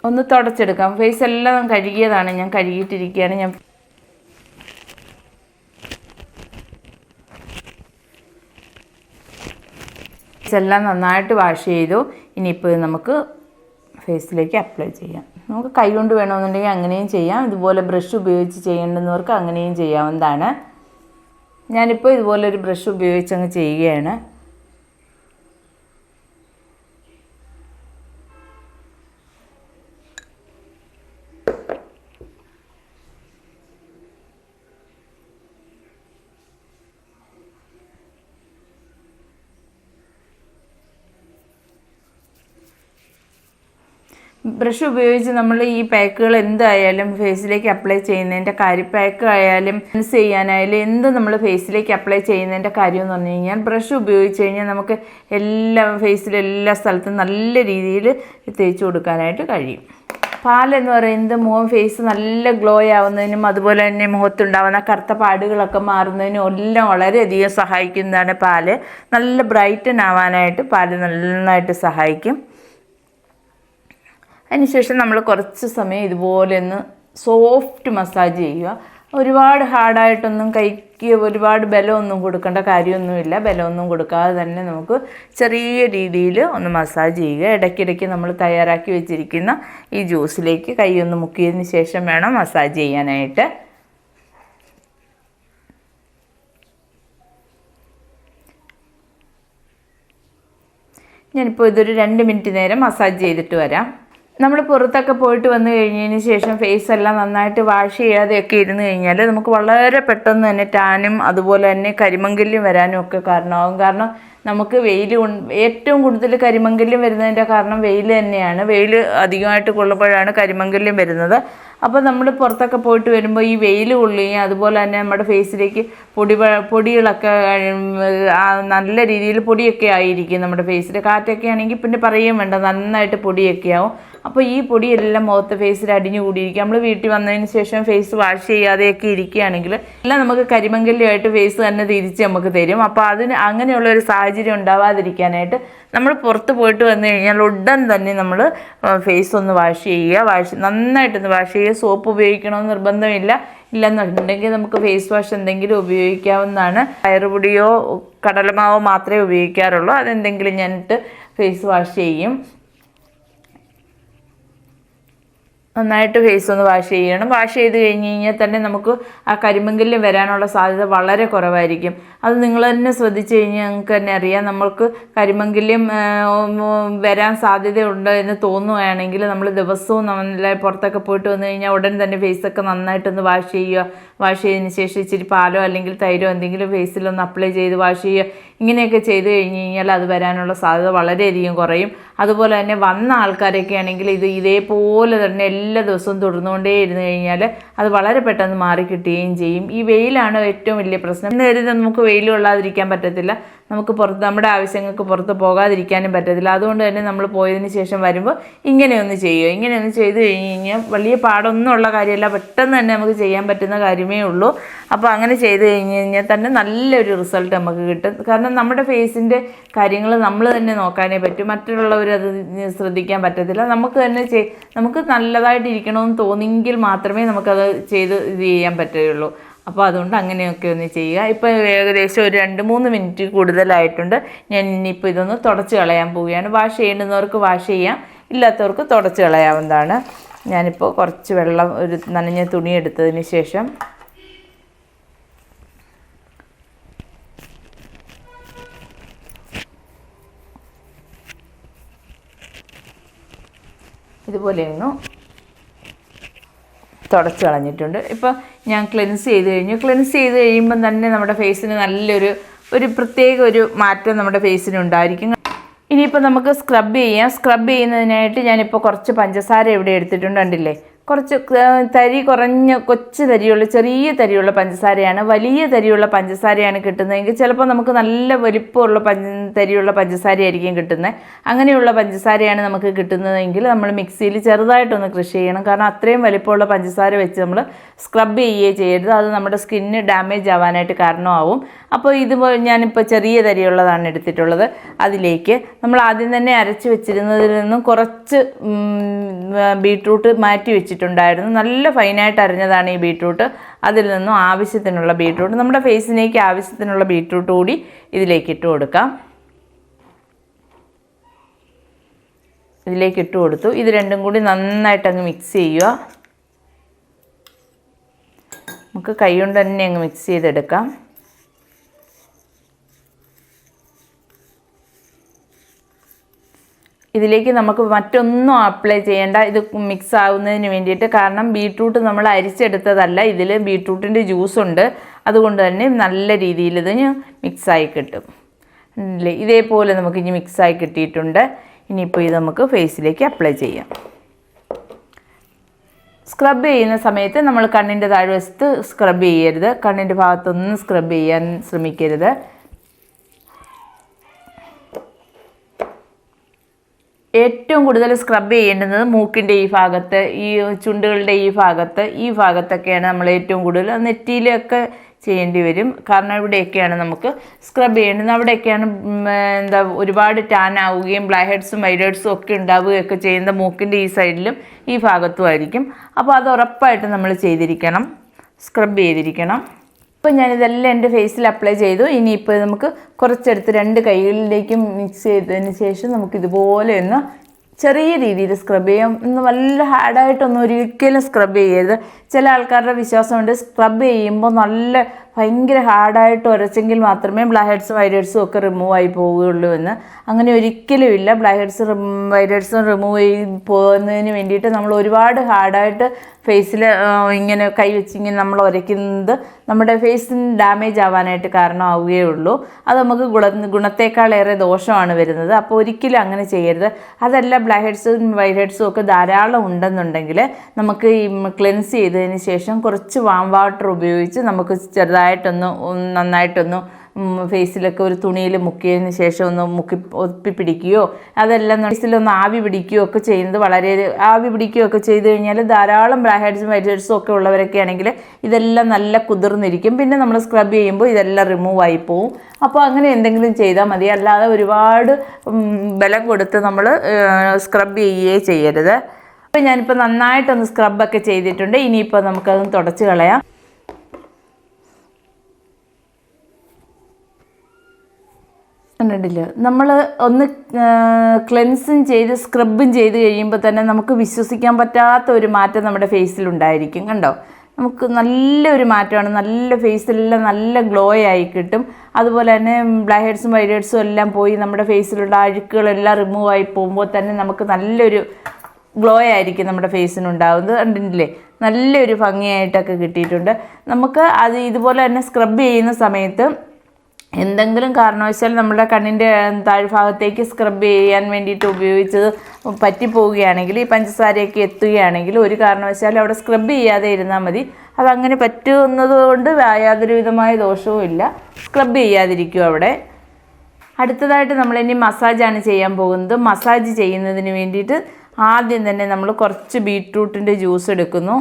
ഒന്ന് തുടച്ചെടുക്കാം. ഫേസ് എല്ലാം കഴുകിയതാണ്. ഞാൻ കഴുകിയിട്ടിരിക്കുകയാണ് ഞാൻ എല്ലാം നന്നായിട്ട് വാഷ് ചെയ്തു. ഇനിയിപ്പോൾ നമുക്ക് ഫേസിലേക്ക് അപ്ലൈ ചെയ്യാം. നമുക്ക് കൈ കൊണ്ട് വേണമെന്നുണ്ടെങ്കിൽ അങ്ങനെയും ചെയ്യാം. ഇതുപോലെ ബ്രഷ് ഉപയോഗിച്ച് ചെയ്യേണ്ടുന്നവർക്ക് അങ്ങനെയും ചെയ്യാവുന്നതാണ്. ഞാനിപ്പോൾ ഇതുപോലെ ഒരു ബ്രഷ് ഉപയോഗിച്ച് അങ്ങ് ചെയ്യുകയാണ്. ബ്രഷ് ഉപയോഗിച്ച് നമ്മൾ ഈ പാക്കുകൾ എന്തായാലും ഫേസിലേക്ക് അപ്ലൈ ചെയ്യുന്നതിന്റെ കാര്യം പാക്ക് ആയാലും ക്ലെൻസ് ചെയ്യാനായാലും എന്ത് നമ്മൾ ഫേസിലേക്ക് അപ്ലൈ ചെയ്യുന്നതിന്റെ കാര്യം എന്ന് പറഞ്ഞു കഴിഞ്ഞാൽ ബ്രഷ് ഉപയോഗിച്ച് കഴിഞ്ഞാൽ നമുക്ക് എല്ലാ ഫേസിലും എല്ലാ സ്ഥലത്തും നല്ല രീതിയിൽ തേച്ച് കൊടുക്കാനായിട്ട് കഴിയും. പാലെന്ന് പറയുന്നത് മുഖം ഫേസ് നല്ല ഗ്ലോ ആവുന്നതിനും അതുപോലെ തന്നെ മുഖത്തുണ്ടാവുന്ന കറുത്ത പാടുകളൊക്കെ മാറുന്നതിനും എല്ലാം വളരെയധികം സഹായിക്കുന്നതാണ് പാൽ. നല്ല ബ്രൈറ്റൻ ആവാനായിട്ട് പാൽ നന്നായിട്ട് സഹായിക്കും. അതിനുശേഷം നമ്മൾ കുറച്ച് സമയം ഇതുപോലെ ഒന്ന് സോഫ്റ്റ് മസാജ് ചെയ്യുക. ഒരുപാട് ഹാർഡായിട്ടൊന്നും കൈക്ക് ഒരുപാട് ബലമൊന്നും കൊടുക്കേണ്ട കാര്യമൊന്നുമില്ല. ബലമൊന്നും കൊടുക്കാതെ തന്നെ നമുക്ക് ചെറിയ രീതിയിൽ ഒന്ന് മസാജ് ചെയ്യുക. ഇടയ്ക്കിടയ്ക്ക് നമ്മൾ തയ്യാറാക്കി വെച്ചിരിക്കുന്ന ഈ ജ്യൂസിലേക്ക് കൈ ഒന്ന് മുക്കിയതിന് ശേഷം വേണം മസാജ് ചെയ്യാനായിട്ട്. ഞാനിപ്പോൾ ഇതൊരു രണ്ട് മിനിറ്റ് നേരം മസാജ് ചെയ്തിട്ട് വരാം. നമ്മൾ പുറത്തൊക്കെ പോയിട്ട് വന്നു കഴിഞ്ഞതിന് ശേഷം ഫേസ് എല്ലാം നന്നായിട്ട് വാഷ് ചെയ്യാതെയൊക്കെ ഇരുന്ന് കഴിഞ്ഞാൽ നമുക്ക് വളരെ പെട്ടെന്ന് തന്നെ ടാനും അതുപോലെ തന്നെ കരിമങ്കല്യം വരാനും ഒക്കെ കാരണമാകും. കാരണം നമുക്ക് വെയിൽ ഏറ്റവും കൂടുതൽ കരിമങ്കല്യം വരുന്നതിന്റെ കാരണം വെയിൽ തന്നെയാണ്. വെയിൽ അധികമായിട്ട് കൊള്ളുമ്പോഴാണ് കരിമങ്കല്യം വരുന്നത്. അപ്പോൾ നമ്മൾ പുറത്തൊക്കെ പോയിട്ട് വരുമ്പോൾ ഈ വെയിൽ കൊള്ളുകയും അതുപോലെ തന്നെ നമ്മുടെ ഫേസിലേക്ക് പൊടി പൊടികളൊക്കെ നല്ല രീതിയിൽ പൊടിയൊക്കെ ആയിരിക്കും നമ്മുടെ ഫേസിൽ കാറ്റൊക്കെ ആണെങ്കിൽ പിന്നെ പറയുകയും വേണ്ട നന്നായിട്ട് പൊടിയൊക്കെ ആവും. അപ്പോൾ ഈ പൊടിയെല്ലാം മുഖത്ത് ഫേസിൽ അടിഞ്ഞു കൂടിയിരിക്കും. നമ്മൾ വീട്ടിൽ വന്നതിന് ശേഷം ഫേസ് വാഷ് ചെയ്യാതെയൊക്കെ ഇരിക്കുകയാണെങ്കിൽ എല്ലാം നമുക്ക് കരിമങ്കല്യമായിട്ട് ഫേസ് തന്നെ തിരിച്ച് നമുക്ക് തരും. അപ്പോൾ അതിന് അങ്ങനെയുള്ള ഒരു സാഹചര്യം ഉണ്ടാവാതിരിക്കാനായിട്ട് നമ്മൾ പുറത്ത് പോയിട്ട് വന്നു കഴിഞ്ഞാൽ ഉടൻ തന്നെ നമ്മൾ ഫേസ് ഒന്ന് വാഷ് ചെയ്യുക. വാഷ് നന്നായിട്ടൊന്ന് വാഷ് ചെയ്യുക. സോപ്പ് ഉപയോഗിക്കണമെന്ന് നിർബന്ധമില്ല. ഇല്ലെന്നുണ്ടെങ്കിൽ നമുക്ക് ഫേസ് വാഷ് എന്തെങ്കിലും ഉപയോഗിക്കാവുന്നതാണ്. കയറുപൊടിയോ കടലമാവോ മാത്രമേ ഉപയോഗിക്കാറുള്ളൂ. അതെന്തെങ്കിലും ഞാനിട്ട് ഫേസ് വാഷ് ചെയ്യും. നന്നായിട്ട് ഫേസ് ഒന്ന് വാഷ് ചെയ്യണം. വാഷ് ചെയ്ത് കഴിഞ്ഞ് കഴിഞ്ഞാൽ തന്നെ നമുക്ക് ആ കരിമങ്കലിൽ വരാനുള്ള സാധ്യത വളരെ കുറവായിരിക്കും. അത് നിങ്ങൾ തന്നെ ശ്രദ്ധിച്ചു കഴിഞ്ഞാൽ നിങ്ങൾക്ക് തന്നെ അറിയാം. നമ്മൾക്ക് കരിമങ്കല്യം വരാൻ സാധ്യതയുണ്ട് എന്ന് തോന്നുകയാണെങ്കിൽ നമ്മൾ ദിവസവും നല്ല പുറത്തൊക്കെ പോയിട്ട് വന്നു കഴിഞ്ഞാൽ ഉടൻ തന്നെ ഫേസൊക്കെ നന്നായിട്ടൊന്ന് വാഷ് ചെയ്യുക. വാഷ് ചെയ്തതിന് ശേഷം ഇച്ചിരി പാലോ അല്ലെങ്കിൽ തൈരോ എന്തെങ്കിലും ഫേസിലൊന്ന് അപ്ലൈ ചെയ്ത് വാഷ് ചെയ്യുക. ഇങ്ങനെയൊക്കെ ചെയ്ത് കഴിഞ്ഞ് കഴിഞ്ഞാൽ അത് വരാനുള്ള സാധ്യത വളരെയധികം കുറയും. അതുപോലെ തന്നെ വന്ന ആൾക്കാരൊക്കെ ആണെങ്കിൽ ഇത് ഇതേപോലെ തന്നെ എല്ലാ ദിവസവും തുടർന്നുകൊണ്ടേ ഇരുന്ന് കഴിഞ്ഞാൽ അത് വളരെ പെട്ടെന്ന് മാറി കിട്ടുകയും ചെയ്യും. ഈ വെയിലാണ് ഏറ്റവും വലിയ പ്രശ്നം. നേരെ നമുക്ക് വെയിൽ കൊള്ളാതിരിക്കാൻ പറ്റത്തില്ല. നമുക്ക് പുറത്ത് നമ്മുടെ ആവശ്യങ്ങൾക്ക് പുറത്ത് പോകാതിരിക്കാനും പറ്റത്തില്ല. അതുകൊണ്ട് തന്നെ നമ്മൾ പോയതിന് ശേഷം വരുമ്പോൾ ഇങ്ങനെയൊന്ന് ചെയ്യുക. ഇങ്ങനെയൊന്ന് ചെയ്ത് കഴിഞ്ഞ് കഴിഞ്ഞാൽ വലിയ പാടൊന്നും ഉള്ള കാര്യമല്ല. പെട്ടെന്ന് തന്നെ നമുക്ക് ചെയ്യാൻ പറ്റുന്ന കാര്യമേ ഉള്ളൂ. അപ്പോൾ അങ്ങനെ ചെയ്ത് കഴിഞ്ഞ് കഴിഞ്ഞാൽ തന്നെ നല്ലൊരു റിസൾട്ട് നമുക്ക് കിട്ടും. കാരണം നമ്മുടെ ഫേസിന്റെ കാര്യങ്ങൾ നമ്മൾ തന്നെ നോക്കാനേ പറ്റും. മറ്റുള്ളവർ അത് ശ്രദ്ധിക്കാൻ പറ്റത്തില്ല. നമുക്ക് തന്നെ ചെയ് നമുക്ക് നല്ലതായിട്ട് ഇരിക്കണമെന്ന് തോന്നിയെങ്കിൽ മാത്രമേ നമുക്കത് ചെയ്ത് ഇത് ചെയ്യാൻ പറ്റുകയുള്ളൂ. അപ്പോൾ അതുകൊണ്ട് അങ്ങനെയൊക്കെ ഒന്ന് ചെയ്യുക. ഇപ്പോൾ ഏകദേശം ഒരു രണ്ട് മൂന്ന് മിനിറ്റ് കൂടുതലായിട്ടുണ്ട്. ഞാൻ ഇനിയിപ്പോൾ ഇതൊന്ന് തുടച്ച് കളയാൻ പോവുകയാണ്. വാഷ് ചെയ്യുന്നവർക്ക് വാഷ് ചെയ്യാം. ഇല്ലാത്തവർക്ക് തുടച്ച് കളയാവുന്നതാണ്. ഞാനിപ്പോൾ കുറച്ച് വെള്ളം ഒരു നനഞ്ഞ തുണി എടുത്തതിന് ശേഷം ഇതുപോലെയൊന്ന് തുടച്ച് കളഞ്ഞിട്ടുണ്ട്. ഇപ്പോൾ ഞാൻ ക്ലെൻസ് ചെയ്ത് കഴിഞ്ഞു. ക്ലെൻസ് ചെയ്ത് കഴിയുമ്പം തന്നെ നമ്മുടെ ഫേസിന് നല്ലൊരു ഒരു പ്രത്യേക ഒരു മാറ്റം നമ്മുടെ ഫേസിന് ഉണ്ടായിരിക്കും. ഇനിയിപ്പോൾ നമുക്ക് സ്ക്രബ് ചെയ്യാം. സ്ക്രബ് ചെയ്യുന്നതിനായിട്ട് ഞാനിപ്പോൾ കുറച്ച് പഞ്ചസാര ഇവിടെ എടുത്തിട്ടുണ്ട് കണ്ടില്ലേ? കുറച്ച് തരി കുറഞ്ഞ കൊച്ചു തരിയുള്ള ചെറിയ തരിയുള്ള പഞ്ചസാരയാണ്. വലിയ തരിയുള്ള പഞ്ചസാരയാണ് കിട്ടുന്നതെങ്കിൽ ചിലപ്പോൾ നമുക്ക് നല്ല വലിപ്പമുള്ള പഞ്ച തരിയുള്ള പഞ്ചസാരയായിരിക്കും കിട്ടുന്നത് അങ്ങനെയുള്ള പഞ്ചസാരയാണ് നമുക്ക് കിട്ടുന്നതെങ്കിൽ നമ്മൾ മിക്സിയിൽ ചെറുതായിട്ടൊന്ന് കൃഷി ചെയ്യണം. കാരണം അത്രയും വലിപ്പമുള്ള പഞ്ചസാര വെച്ച് നമ്മൾ സ്ക്രബ് ചെയ്യുകയോ ചെയ്യരുത്. അത് നമ്മുടെ സ്കിന്ന് ഡാമേജ് ആവാനായിട്ട് കാരണമാവും. അപ്പോൾ ഇതുപോലെ ഞാനിപ്പോൾ ചെറിയ തരിയുള്ളതാണ് എടുത്തിട്ടുള്ളത്. അതിലേക്ക് നമ്മൾ ആദ്യം തന്നെ അരച്ച് വെച്ചിരുന്നതിൽ നിന്നും കുറച്ച് ബീട്രൂട്ട് മാറ്റി വെച്ചിട്ടുണ്ടായിരുന്നു. നല്ല ഫൈനായിട്ട് അരഞ്ഞതാണ് ഈ ബീട്രൂട്ട് അതിൽ നിന്നും ആവശ്യത്തിനുള്ള ബീട്രൂട്ട് നമ്മുടെ ഫേസിനേക്ക് ആവശ്യത്തിനുള്ള ബീട്രൂട്ട് കൂടി ഇതിലേക്ക് ഇട്ട് കൊടുക്കാം. ഇതിലേക്ക് ഇട്ട് കൊടുത്തു. ഇത് രണ്ടും കൂടി നന്നായിട്ട് അങ്ങ് മിക്സ് ചെയ്യുക. നമുക്ക് കൈ കൊണ്ട് തന്നെ അങ്ങ് മിക്സ് ചെയ്തെടുക്കാം. ഇതിലേക്ക് നമുക്ക് മറ്റൊന്നും അപ്ലൈ ചെയ്യേണ്ട. ഇത് മിക്സ് ആവുന്നതിന് വേണ്ടിയിട്ട് കാരണം ബീട്രൂട്ട് നമ്മൾ അരിച്ചെടുത്തതല്ല. ഇതിൽ ബീട്രൂട്ടിന്റെ ജ്യൂസ് ഉണ്ട്. അതുകൊണ്ട് തന്നെ നല്ല രീതിയിൽ ഇതിന് മിക്സായി കിട്ടും. ഇതേപോലെ നമുക്കിനി മിക്സായി കിട്ടിയിട്ടുണ്ട്. ഇനിയിപ്പോൾ ഇത് നമുക്ക് ഫേസിലേക്ക് അപ്ലൈ ചെയ്യാം. സ്ക്രബ് ചെയ്യുന്ന സമയത്ത് നമ്മൾ കണ്ണിന്റെ താഴ്വശത്ത് സ്ക്രബ് ചെയ്യരുത്. കണ്ണിന്റെ ഭാഗത്തൊന്നും സ്ക്രബ് ചെയ്യാൻ ശ്രമിക്കരുത്. ഏറ്റവും കൂടുതൽ സ്ക്രബ് ചെയ്യേണ്ടുന്നത് മൂക്കിന്റെ ഈ ഭാഗത്ത് ഈ ചുണ്ടുകളുടെ ഈ ഭാഗത്ത് ഈ ഭാഗത്തൊക്കെയാണ് നമ്മൾ ഏറ്റവും കൂടുതൽ നെറ്റിയിലൊക്കെ ചെയ്യേണ്ടി വരും. കാരണം ഇവിടെയൊക്കെയാണ് നമുക്ക് സ്ക്രബ് ചെയ്യേണ്ടത്. അവിടെയൊക്കെയാണ് എന്താ ഒരുപാട് ടാൻ ആവുകയും ബ്ലാക്ക് ഹെഡ്സും വൈറ്റ് ഹെഡ്സും ഒക്കെ ഉണ്ടാവുകയൊക്കെ ചെയ്യുന്ന മൂക്കിന്റെ ഈ സൈഡിലും ഈ ഭാഗത്തും ആയിരിക്കും. അപ്പോൾ അത് ഉറപ്പായിട്ട് നമ്മൾ ചെയ്തിരിക്കണം. സ്ക്രബ് ചെയ്തിരിക്കണം. ഇപ്പം ഞാനിതെല്ലാം എന്റെ ഫേസിൽ അപ്ലൈ ചെയ്തു. ഇനിയിപ്പോൾ നമുക്ക് കുറച്ചെടുത്ത് രണ്ട് കൈകളിലേക്കും മിക്സ് ചെയ്തതിന് ശേഷം നമുക്ക് ഇതുപോലെ ഒന്ന് ചെറിയ രീതിയിൽ സ്ക്രബ് ചെയ്യാം. ഒന്ന് നല്ല ഹാർഡായിട്ടൊന്നും ഒരിക്കലും സ്ക്രബ് ചെയ്യരുത്. ചില ആൾക്കാരുടെ വിശ്വാസമുണ്ട് സ്ക്രബ് ചെയ്യുമ്പോൾ നല്ല ഭയങ്കര ഹാർഡായിട്ട് ഉരച്ചെങ്കിൽ മാത്രമേ ബ്ലാഹെഡ്സും ഹെഡ്സും വൈറ്റ് ഒക്കെ റിമൂവ് ആയി പോവുകയുള്ളൂ എന്ന്. അങ്ങനെ ഒരിക്കലും ഇല്ല. ബ്ലാഹെഡ്സ് ഹെഡ്സ് വൈറ്റ് റിമൂവ് ചെയ്ത് പോകുന്നതിന് വേണ്ടിയിട്ട് നമ്മൾ ഒരുപാട് ഹാർഡായിട്ട് ഫേസിൽ ഇങ്ങനെ കൈ വെച്ച് ഇങ്ങനെ നമ്മൾ ഉരയ്ക്കുന്നത് നമ്മുടെ ഫേസിന് ഡാമേജ് ആവാനായിട്ട് കാരണമാവുകയുള്ളൂ. അത് നമുക്ക് ഗുണ ഗുണത്തേക്കാളേറെ ദോഷമാണ് വരുന്നത്. അപ്പോൾ ഒരിക്കലും അങ്ങനെ ചെയ്യരുത്. അതല്ല ബ്ലാക്ക് ഹെഡ്സും വൈറ്റ് ഹെഡ്സും ഒക്കെ ധാരാളം ഉണ്ടെന്നുണ്ടെങ്കിൽ നമുക്ക് ഈ ക്ലെൻസ് ചെയ്തതിന് ശേഷം കുറച്ച് വാം വാട്ടർ ഉപയോഗിച്ച് നമുക്ക് ചെറുതായിട്ടൊന്ന് ഒന്ന് നന്നായിട്ടൊന്ന് ഫേസിലൊക്കെ ഒരു തുണിയിൽ മുക്കിയതിന് ശേഷം ഒന്ന് മുക്കി ഒപ്പി പിടിക്കുകയോ അതെല്ലാം ഫേസിലൊന്ന് ആവി പിടിക്കുകയോ ഒക്കെ ചെയ്യുന്നത് വളരെ ആവി പിടിക്കുകയോ ഒക്കെ ചെയ്ത് കഴിഞ്ഞാൽ ധാരാളം ബ്ലാക്ക് ഹെഡ്സും വൈറ്റ് ഹെഡ്സും ഒക്കെ ഉള്ളവരൊക്കെ ആണെങ്കിൽ ഇതെല്ലാം നല്ല കുതിർന്നിരിക്കും. പിന്നെ നമ്മൾ സ്ക്രബ് ചെയ്യുമ്പോൾ ഇതെല്ലാം റിമൂവ് ആയി പോവും. അപ്പോൾ അങ്ങനെ എന്തെങ്കിലും ചെയ്താൽ മതി. അല്ലാതെ ഒരുപാട് ബലം കൊടുത്ത് നമ്മൾ സ്ക്രബ് ചെയ്യുകയേ ചെയ്യരുത്. അപ്പോൾ ഞാനിപ്പോൾ നന്നായിട്ടൊന്ന് സ്ക്രബൊക്കെ ചെയ്തിട്ടുണ്ട്. ഇനിയിപ്പോൾ നമുക്കതൊന്ന് തുടച്ച് കളയാം. കണ്ടിട്ടില്ല. നമ്മൾ ഒന്ന് ക്ലെൻസും ചെയ്ത് സ്ക്രബും ചെയ്ത് കഴിയുമ്പോൾ തന്നെ നമുക്ക് വിശ്വസിക്കാൻ പറ്റാത്ത ഒരു മാറ്റം നമ്മുടെ ഫേസിലുണ്ടായിരിക്കും കണ്ടോ? നമുക്ക് നല്ലൊരു മാറ്റമാണ്. നല്ല ഫേസിലെല്ലാം നല്ല ഗ്ലോ ആയി കിട്ടും. അതുപോലെ തന്നെ ബ്ലാക്ക് ഹെഡ്സും വൈറ്റ് ഹെഡ്സും എല്ലാം പോയി നമ്മുടെ ഫേസിലുള്ള അഴുക്കുകളെല്ലാം റിമൂവ് ആയി പോകുമ്പോൾ തന്നെ നമുക്ക് നല്ലൊരു ഗ്ലോ ആയിരിക്കും നമ്മുടെ ഫേസിനുണ്ടാവുന്നത്. കണ്ടിട്ടില്ലേ? നല്ലൊരു ഭംഗിയായിട്ടൊക്കെ കിട്ടിയിട്ടുണ്ട്. നമുക്ക് അത് ഇതുപോലെ തന്നെ സ്ക്രബ് ചെയ്യുന്ന സമയത്ത് എന്തെങ്കിലും കാരണവശാൽ നമ്മുടെ കണ്ണിന്റെ താഴ്ഭാഗത്തേക്ക് സ്ക്രബ് ചെയ്യാൻ വേണ്ടിയിട്ട് ഉപയോഗിച്ചത് പറ്റിപ്പോവുകയാണെങ്കിൽ ഈ പഞ്ചസാരയൊക്കെ എത്തുകയാണെങ്കിൽ ഒരു കാരണവശാലും അവിടെ സ്ക്രബ് ചെയ്യാതെ ഇരുന്നാൽ മതി. അതങ്ങനെ പറ്റുന്നത് കൊണ്ട് യാതൊരു വിധമായ ദോഷവും ഇല്ല. സ്ക്രബ് ചെയ്യാതിരിക്കും അവിടെ. അടുത്തതായിട്ട് നമ്മൾ ഇനി മസാജാണ് ചെയ്യാൻ പോകുന്നത്. മസാജ് ചെയ്യുന്നതിന് വേണ്ടിയിട്ട് ആദ്യം തന്നെ നമ്മൾ കുറച്ച് ബീട്രൂട്ടിന്റെ ജ്യൂസ് എടുക്കുന്നു.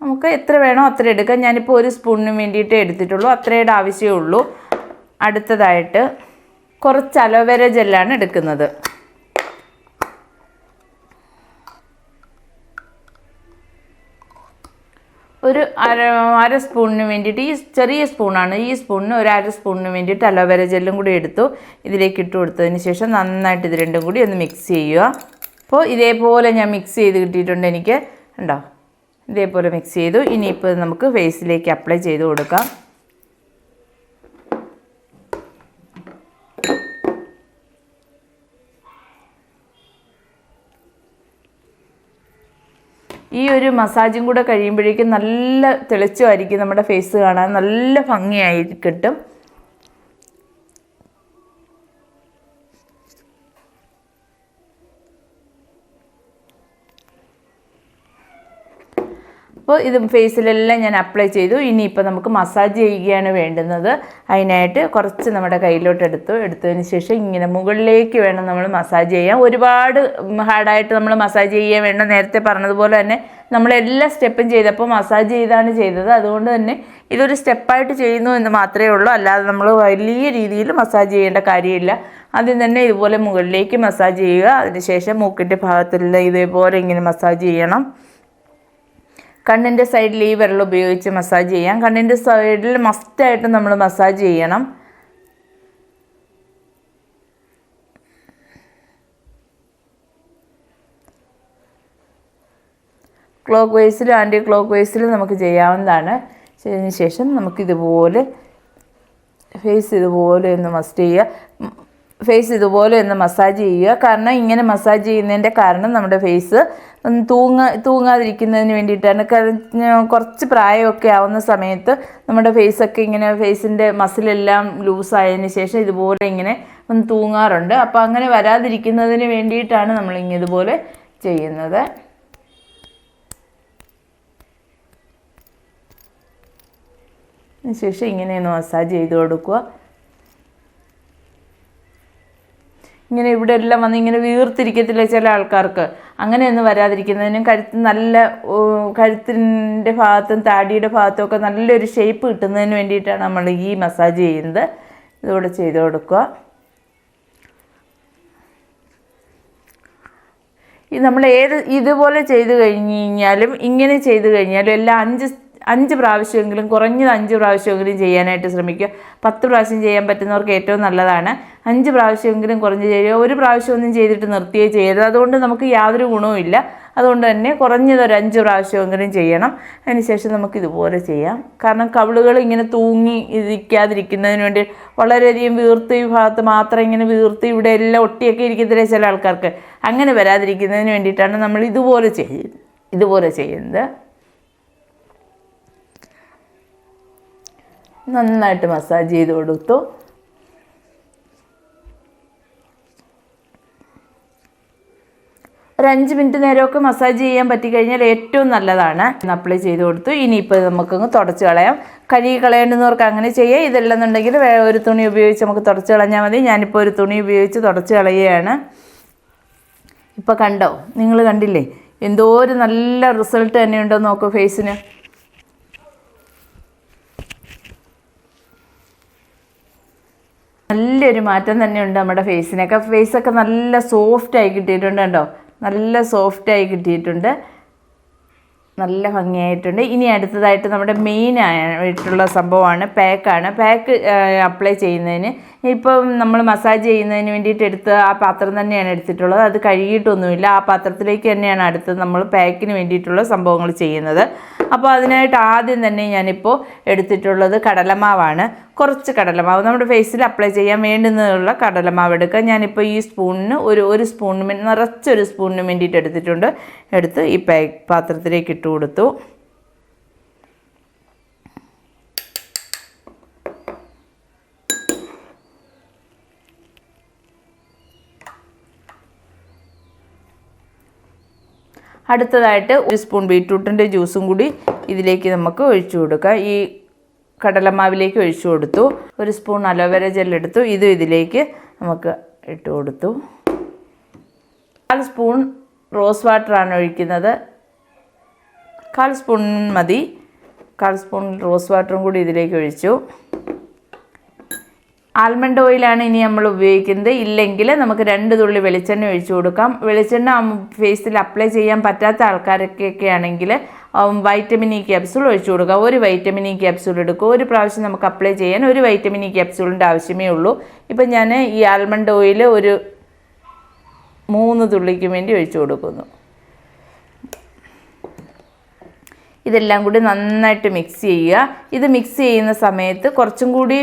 നമുക്ക് എത്ര വേണോ അത്ര എടുക്കാം. ഞാനിപ്പോൾ ഒരു സ്പൂണിന് വേണ്ടിയിട്ടേ എടുത്തിട്ടുള്ളൂ. അത്രയുടെ ആവശ്യമേ ഉള്ളൂ. അടുത്തതായിട്ട് കുറച്ച് അലോവേര ജെല്ലാണ് എടുക്കുന്നത്. ഒരു അര അര സ്പൂണിന് വേണ്ടിയിട്ട് ഈ ചെറിയ സ്പൂണാണ്. ഈ സ്പൂണിന് ഒരു അര സ്പൂണിന് വേണ്ടിയിട്ട് അലോവേര ജെല്ലും കൂടി എടുത്തു. ഇതിലേക്ക് ഇട്ട് കൊടുത്തതിന് ശേഷം നന്നായിട്ട് ഇത് രണ്ടും കൂടി ഒന്ന് മിക്സ് ചെയ്യുക. അപ്പോൾ ഇതേപോലെ ഞാൻ മിക്സ് ചെയ്ത് കിട്ടിയിട്ടുണ്ട് എനിക്ക്. ഉണ്ടോ ഇതേപോലെ മിക്സ് ചെയ്തു. ഇനിയിപ്പോൾ നമുക്ക് ഫേസിലേക്ക് അപ്ലൈ ചെയ്ത് കൊടുക്കാം. ഈ ഒരു മസാജും കൂടെ കഴിയുമ്പോഴേക്കും നല്ല തെളിച്ചമായിരിക്കും നമ്മുടെ ഫേസ് കാണാൻ. നല്ല ഭംഗിയായി കിട്ടും. അപ്പോൾ ഇത് ഫേസിലെല്ലാം ഞാൻ അപ്ലൈ ചെയ്തു. ഇനിയിപ്പോൾ നമുക്ക് മസാജ് ചെയ്യുകയാണ് വേണ്ടുന്നത്. അതിനായിട്ട് കുറച്ച് നമ്മുടെ കയ്യിലോട്ട് എടുത്തു എടുത്തതിന് ശേഷം ഇങ്ങനെ മുകളിലേക്ക് വേണം നമ്മൾ മസാജ് ചെയ്യാൻ. ഒരുപാട് ഹാർഡായിട്ട് നമ്മൾ മസാജ് ചെയ്യാൻ വേണ്ട. നേരത്തെ പറഞ്ഞതുപോലെ തന്നെ നമ്മൾ എല്ലാ സ്റ്റെപ്പും ചെയ്തപ്പോൾ മസാജ് ചെയ്താണ് ചെയ്തത്. അതുകൊണ്ട് തന്നെ ഇതൊരു സ്റ്റെപ്പായിട്ട് ചെയ്യുന്നു എന്ന് മാത്രമേ ഉള്ളൂ. അല്ലാതെ നമ്മൾ വലിയ രീതിയിൽ മസാജ് ചെയ്യേണ്ട കാര്യമില്ല. ആദ്യം തന്നെ ഇതുപോലെ മുകളിലേക്ക് മസാജ് ചെയ്യുക. അതിനുശേഷം മൂക്കിന്റെ ഭാഗത്തുള്ള ഇതേപോലെ ഇങ്ങനെ മസാജ് ചെയ്യണം. കണ്ണിന്റെ സൈഡിൽ ഈ വിരൽ ഉപയോഗിച്ച് മസാജ് ചെയ്യാം. കണ്ണിന്റെ സൈഡിൽ മസ്റ്റായിട്ട് നമ്മൾ മസാജ് ചെയ്യണം. ക്ലോക്ക് വൈസിലും ആന്റി ക്ലോക്ക് വൈസിലും നമുക്ക് ചെയ്യാവുന്നതാണ്. ചെയ്തതിന് ശേഷം നമുക്കിതുപോലെ ഫേസ് ഇതുപോലെ ഒന്ന് മസ്റ്റ് ചെയ്യുക. ഫേസ് ഇതുപോലെ ഒന്ന് മസാജ് ചെയ്യുക. കാരണം ഇങ്ങനെ മസാജ് ചെയ്യുന്നതിന്റെ കാരണം നമ്മുടെ ഫേസ് തൂങ്ങ തൂങ്ങാതിരിക്കുന്നതിന് വേണ്ടിയിട്ടാണ്. കാരണം കുറച്ച് പ്രായമൊക്കെ ആവുന്ന സമയത്ത് നമ്മുടെ ഫേസൊക്കെ ഇങ്ങനെ ഫേസിന്റെ മസിലെല്ലാം ലൂസായതിന് ശേഷം ഇതുപോലെ ഇങ്ങനെ ഒന്ന് തൂങ്ങാറുണ്ട്. അപ്പോൾ അങ്ങനെ വരാതിരിക്കുന്നതിന് വേണ്ടിയിട്ടാണ് നമ്മളിങ്ങനെ ഇതുപോലെ ചെയ്യുന്നത്. ശേഷം ഇങ്ങനെയൊന്ന് മസാജ് ചെയ്ത് കൊടുക്കുക. ഇങ്ങനെ ഇവിടെ എല്ലാം വന്ന് ഇങ്ങനെ വീർത്തിരിക്കത്തില്ല ചില ആൾക്കാർക്ക്? അങ്ങനെയൊന്നും വരാതിരിക്കുന്നതിനും കഴുത്ത് നല്ല കഴുത്തിന്റെ ഭാഗത്തും താടിയുടെ ഭാഗത്തും ഒക്കെ നല്ലൊരു ഷേപ്പ് കിട്ടുന്നതിന് വേണ്ടിയിട്ടാണ് നമ്മൾ ഈ മസാജ് ചെയ്യുന്നത്. ഇതുകൂടെ ചെയ്ത് കൊടുക്കുക. നമ്മൾ ഏത് ഇതുപോലെ ചെയ്ത് കഴിഞ്ഞ് കഴിഞ്ഞാലും ഇങ്ങനെ ചെയ്ത് കഴിഞ്ഞാലും എല്ലാ അഞ്ച് അഞ്ച് പ്രാവശ്യമെങ്കിലും കുറഞ്ഞത് അഞ്ച് പ്രാവശ്യമെങ്കിലും ചെയ്യാനായിട്ട് ശ്രമിക്കുക. പത്ത് പ്രാവശ്യം ചെയ്യാൻ പറ്റുന്നവർക്ക് ഏറ്റവും നല്ലതാണ്. അഞ്ച് പ്രാവശ്യമെങ്കിലും കുറഞ്ഞ് ചെയ്യുക ഒരു പ്രാവശ്യം ഒന്നും ചെയ്തിട്ട് നിർത്തിയേ ചെയ്യരുത്. അതുകൊണ്ട് നമുക്ക് യാതൊരു ഗുണവും ഇല്ല. അതുകൊണ്ട് തന്നെ കുറഞ്ഞത് ഒരു അഞ്ച് പ്രാവശ്യമെങ്കിലും ചെയ്യണം. അതിനുശേഷം നമുക്ക് ഇതുപോലെ ചെയ്യാം. കാരണം കവിളുകൾ ഇങ്ങനെ തൂങ്ങി ഇരിക്കാതിരിക്കുന്നതിന് വേണ്ടി വളരെയധികം വീർത്ത് ഈ ഭാഗത്ത് മാത്രം ഇങ്ങനെ വീർത്ത് ഇവിടെ എല്ലാം ഒട്ടിയൊക്കെ ഇരിക്കത്തില്ലേ ചില ആൾക്കാർക്ക്? അങ്ങനെ വരാതിരിക്കുന്നതിന് വേണ്ടിയിട്ടാണ് നമ്മൾ ഇതുപോലെ ചെയ്യുന്നത് ഇതുപോലെ ചെയ്യുന്നത്. നന്നായിട്ട് മസാജ് ചെയ്ത് കൊടുത്തു. ഒരു അഞ്ച് മിനിറ്റ് നേരമൊക്കെ മസാജ് ചെയ്യാൻ പറ്റിക്കഴിഞ്ഞാൽ ഏറ്റവും നല്ലതാണ്. അപ്ലൈ ചെയ്ത് കൊടുത്തു. ഇനിയിപ്പോൾ നമുക്കങ്ങ് തുടച്ച് കളയാം. കഴുകി കളയേണ്ടുന്നവർക്ക് അങ്ങനെ ചെയ്യാം. ഇതല്ലെന്നുണ്ടെങ്കിൽ ഒരു തുണി ഉപയോഗിച്ച് നമുക്ക് തുടച്ച് കളഞ്ഞാൽ മതി. ഞാനിപ്പോൾ ഒരു തുണി ഉപയോഗിച്ച് തുടച്ച് കളയുകയാണ്. ഇപ്പോൾ കണ്ടോ? നിങ്ങൾ കണ്ടില്ലേ? എന്തോ ഒരു നല്ല റിസൾട്ട് തന്നെയുണ്ടോ നോക്കൂ ഫേസിന് നല്ലൊരു മാറ്റം തന്നെയുണ്ട് നമ്മുടെ ഫേസിനൊക്കെ ഫേസൊക്കെ നല്ല സോഫ്റ്റ് ആയി കിട്ടിയിട്ടുണ്ട് കേട്ടോ. നല്ല സോഫ്റ്റ് ആയി കിട്ടിയിട്ടുണ്ട്. നല്ല ഭംഗിയായിട്ടുണ്ട്. ഇനി അടുത്തതായിട്ട് നമ്മുടെ മെയിൻ ആയിട്ടുള്ള സംഭവമാണ് പാക്കാണ് പാക്ക് അപ്ലൈ ചെയ്യുന്നതിന്. ഇപ്പം നമ്മൾ മസാജ് ചെയ്യുന്നതിന് വേണ്ടിയിട്ട് എടുത്ത ആ പാത്രം തന്നെയാണ് എടുത്തിട്ടുള്ളത്. അത് കഴുകിയിട്ടൊന്നുമില്ല ആ പാത്രത്തിലേക്ക് തന്നെയാണ് അടുത്ത് നമ്മൾ പാക്കിന് വേണ്ടിയിട്ടുള്ള സംഭവങ്ങൾ ചെയ്യുന്നത്. അപ്പോൾ അതിനായിട്ട് ആദ്യം തന്നെ ഞാനിപ്പോൾ എടുത്തിട്ടുള്ളത് കടലമാവാണ്. കുറച്ച് കടലമാവ് നമ്മുടെ ഫേസിൽ അപ്ലൈ ചെയ്യാൻ വേണ്ടുന്നതിനുള്ള കടലമാവ് എടുക്കുക ഞാനിപ്പോൾ ഈ സ്പൂണിന് ഒരു ഒരു സ്പൂണിന് നിറച്ചൊരു സ്പൂണിന് വേണ്ടിയിട്ട് എടുത്തിട്ടുണ്ട്. എടുത്ത് ഈ പാത്രത്തിലേക്ക് ഇട്ട് കൊടുത്തു. അടുത്തതായിട്ട് ഒരു സ്പൂൺ ബീറ്റ്റൂട്ടിന്റെ ജ്യൂസും കൂടി ഇതിലേക്ക് നമുക്ക് ഒഴിച്ചു കൊടുക്കാം. ഈ കടലമാവിലേക്ക് ഒഴിച്ചു കൊടുത്തു. ഒരു സ്പൂൺ അലോവേര ജെൽ എടുത്തു. ഇതും ഇതിലേക്ക് നമുക്ക് ഇട്ട് കൊടുത്തു. കാൽ സ്പൂൺ റോസ് വാട്ടറാണ് ഒഴിക്കുന്നത്. കാൽ സ്പൂൺ മതി. കാൽ സ്പൂൺ റോസ് വാട്ടറും കൂടി ഇതിലേക്ക് ഒഴിച്ചു. ആൽമണ്ട് ഓയിലാണ് ഇനി നമ്മൾ ഉപയോഗിക്കുന്നത്. ഇല്ലെങ്കിൽ നമുക്ക് രണ്ട് തുള്ളി വെളിച്ചെണ്ണ ഒഴിച്ചു കൊടുക്കാം. വെളിച്ചെണ്ണ ഫേസിൽ അപ്ലൈ ചെയ്യാൻ പറ്റാത്ത ആൾക്കാർക്കൊക്കെ ആണെങ്കിൽ വൈറ്റമിൻ ഇ ക്യാപ്സൂൾ ഒഴിച്ചു കൊടുക്കുക. ഒരു വൈറ്റമിൻ ഇ ക്യാപ്സൂൾ എടുക്കുക. ഒരു പ്രാവശ്യം നമുക്ക് അപ്ലൈ ചെയ്യാൻ ഒരു വൈറ്റമിൻ ഇ ക്യാപ്സൂളിന്റെ ആവശ്യമേ ഉള്ളൂ. ഇപ്പം ഞാൻ ഈ ആൽമണ്ട് ഓയിൽ ഒരു മൂന്ന് തുള്ളിക്ക് വേണ്ടി ഒഴിച്ചു കൊടുക്കുന്നു. ഇതെല്ലാം കൂടി നന്നായിട്ട് മിക്സ് ചെയ്യുക. ഇത് മിക്സ് ചെയ്യുന്ന സമയത്ത് കുറച്ചും കൂടി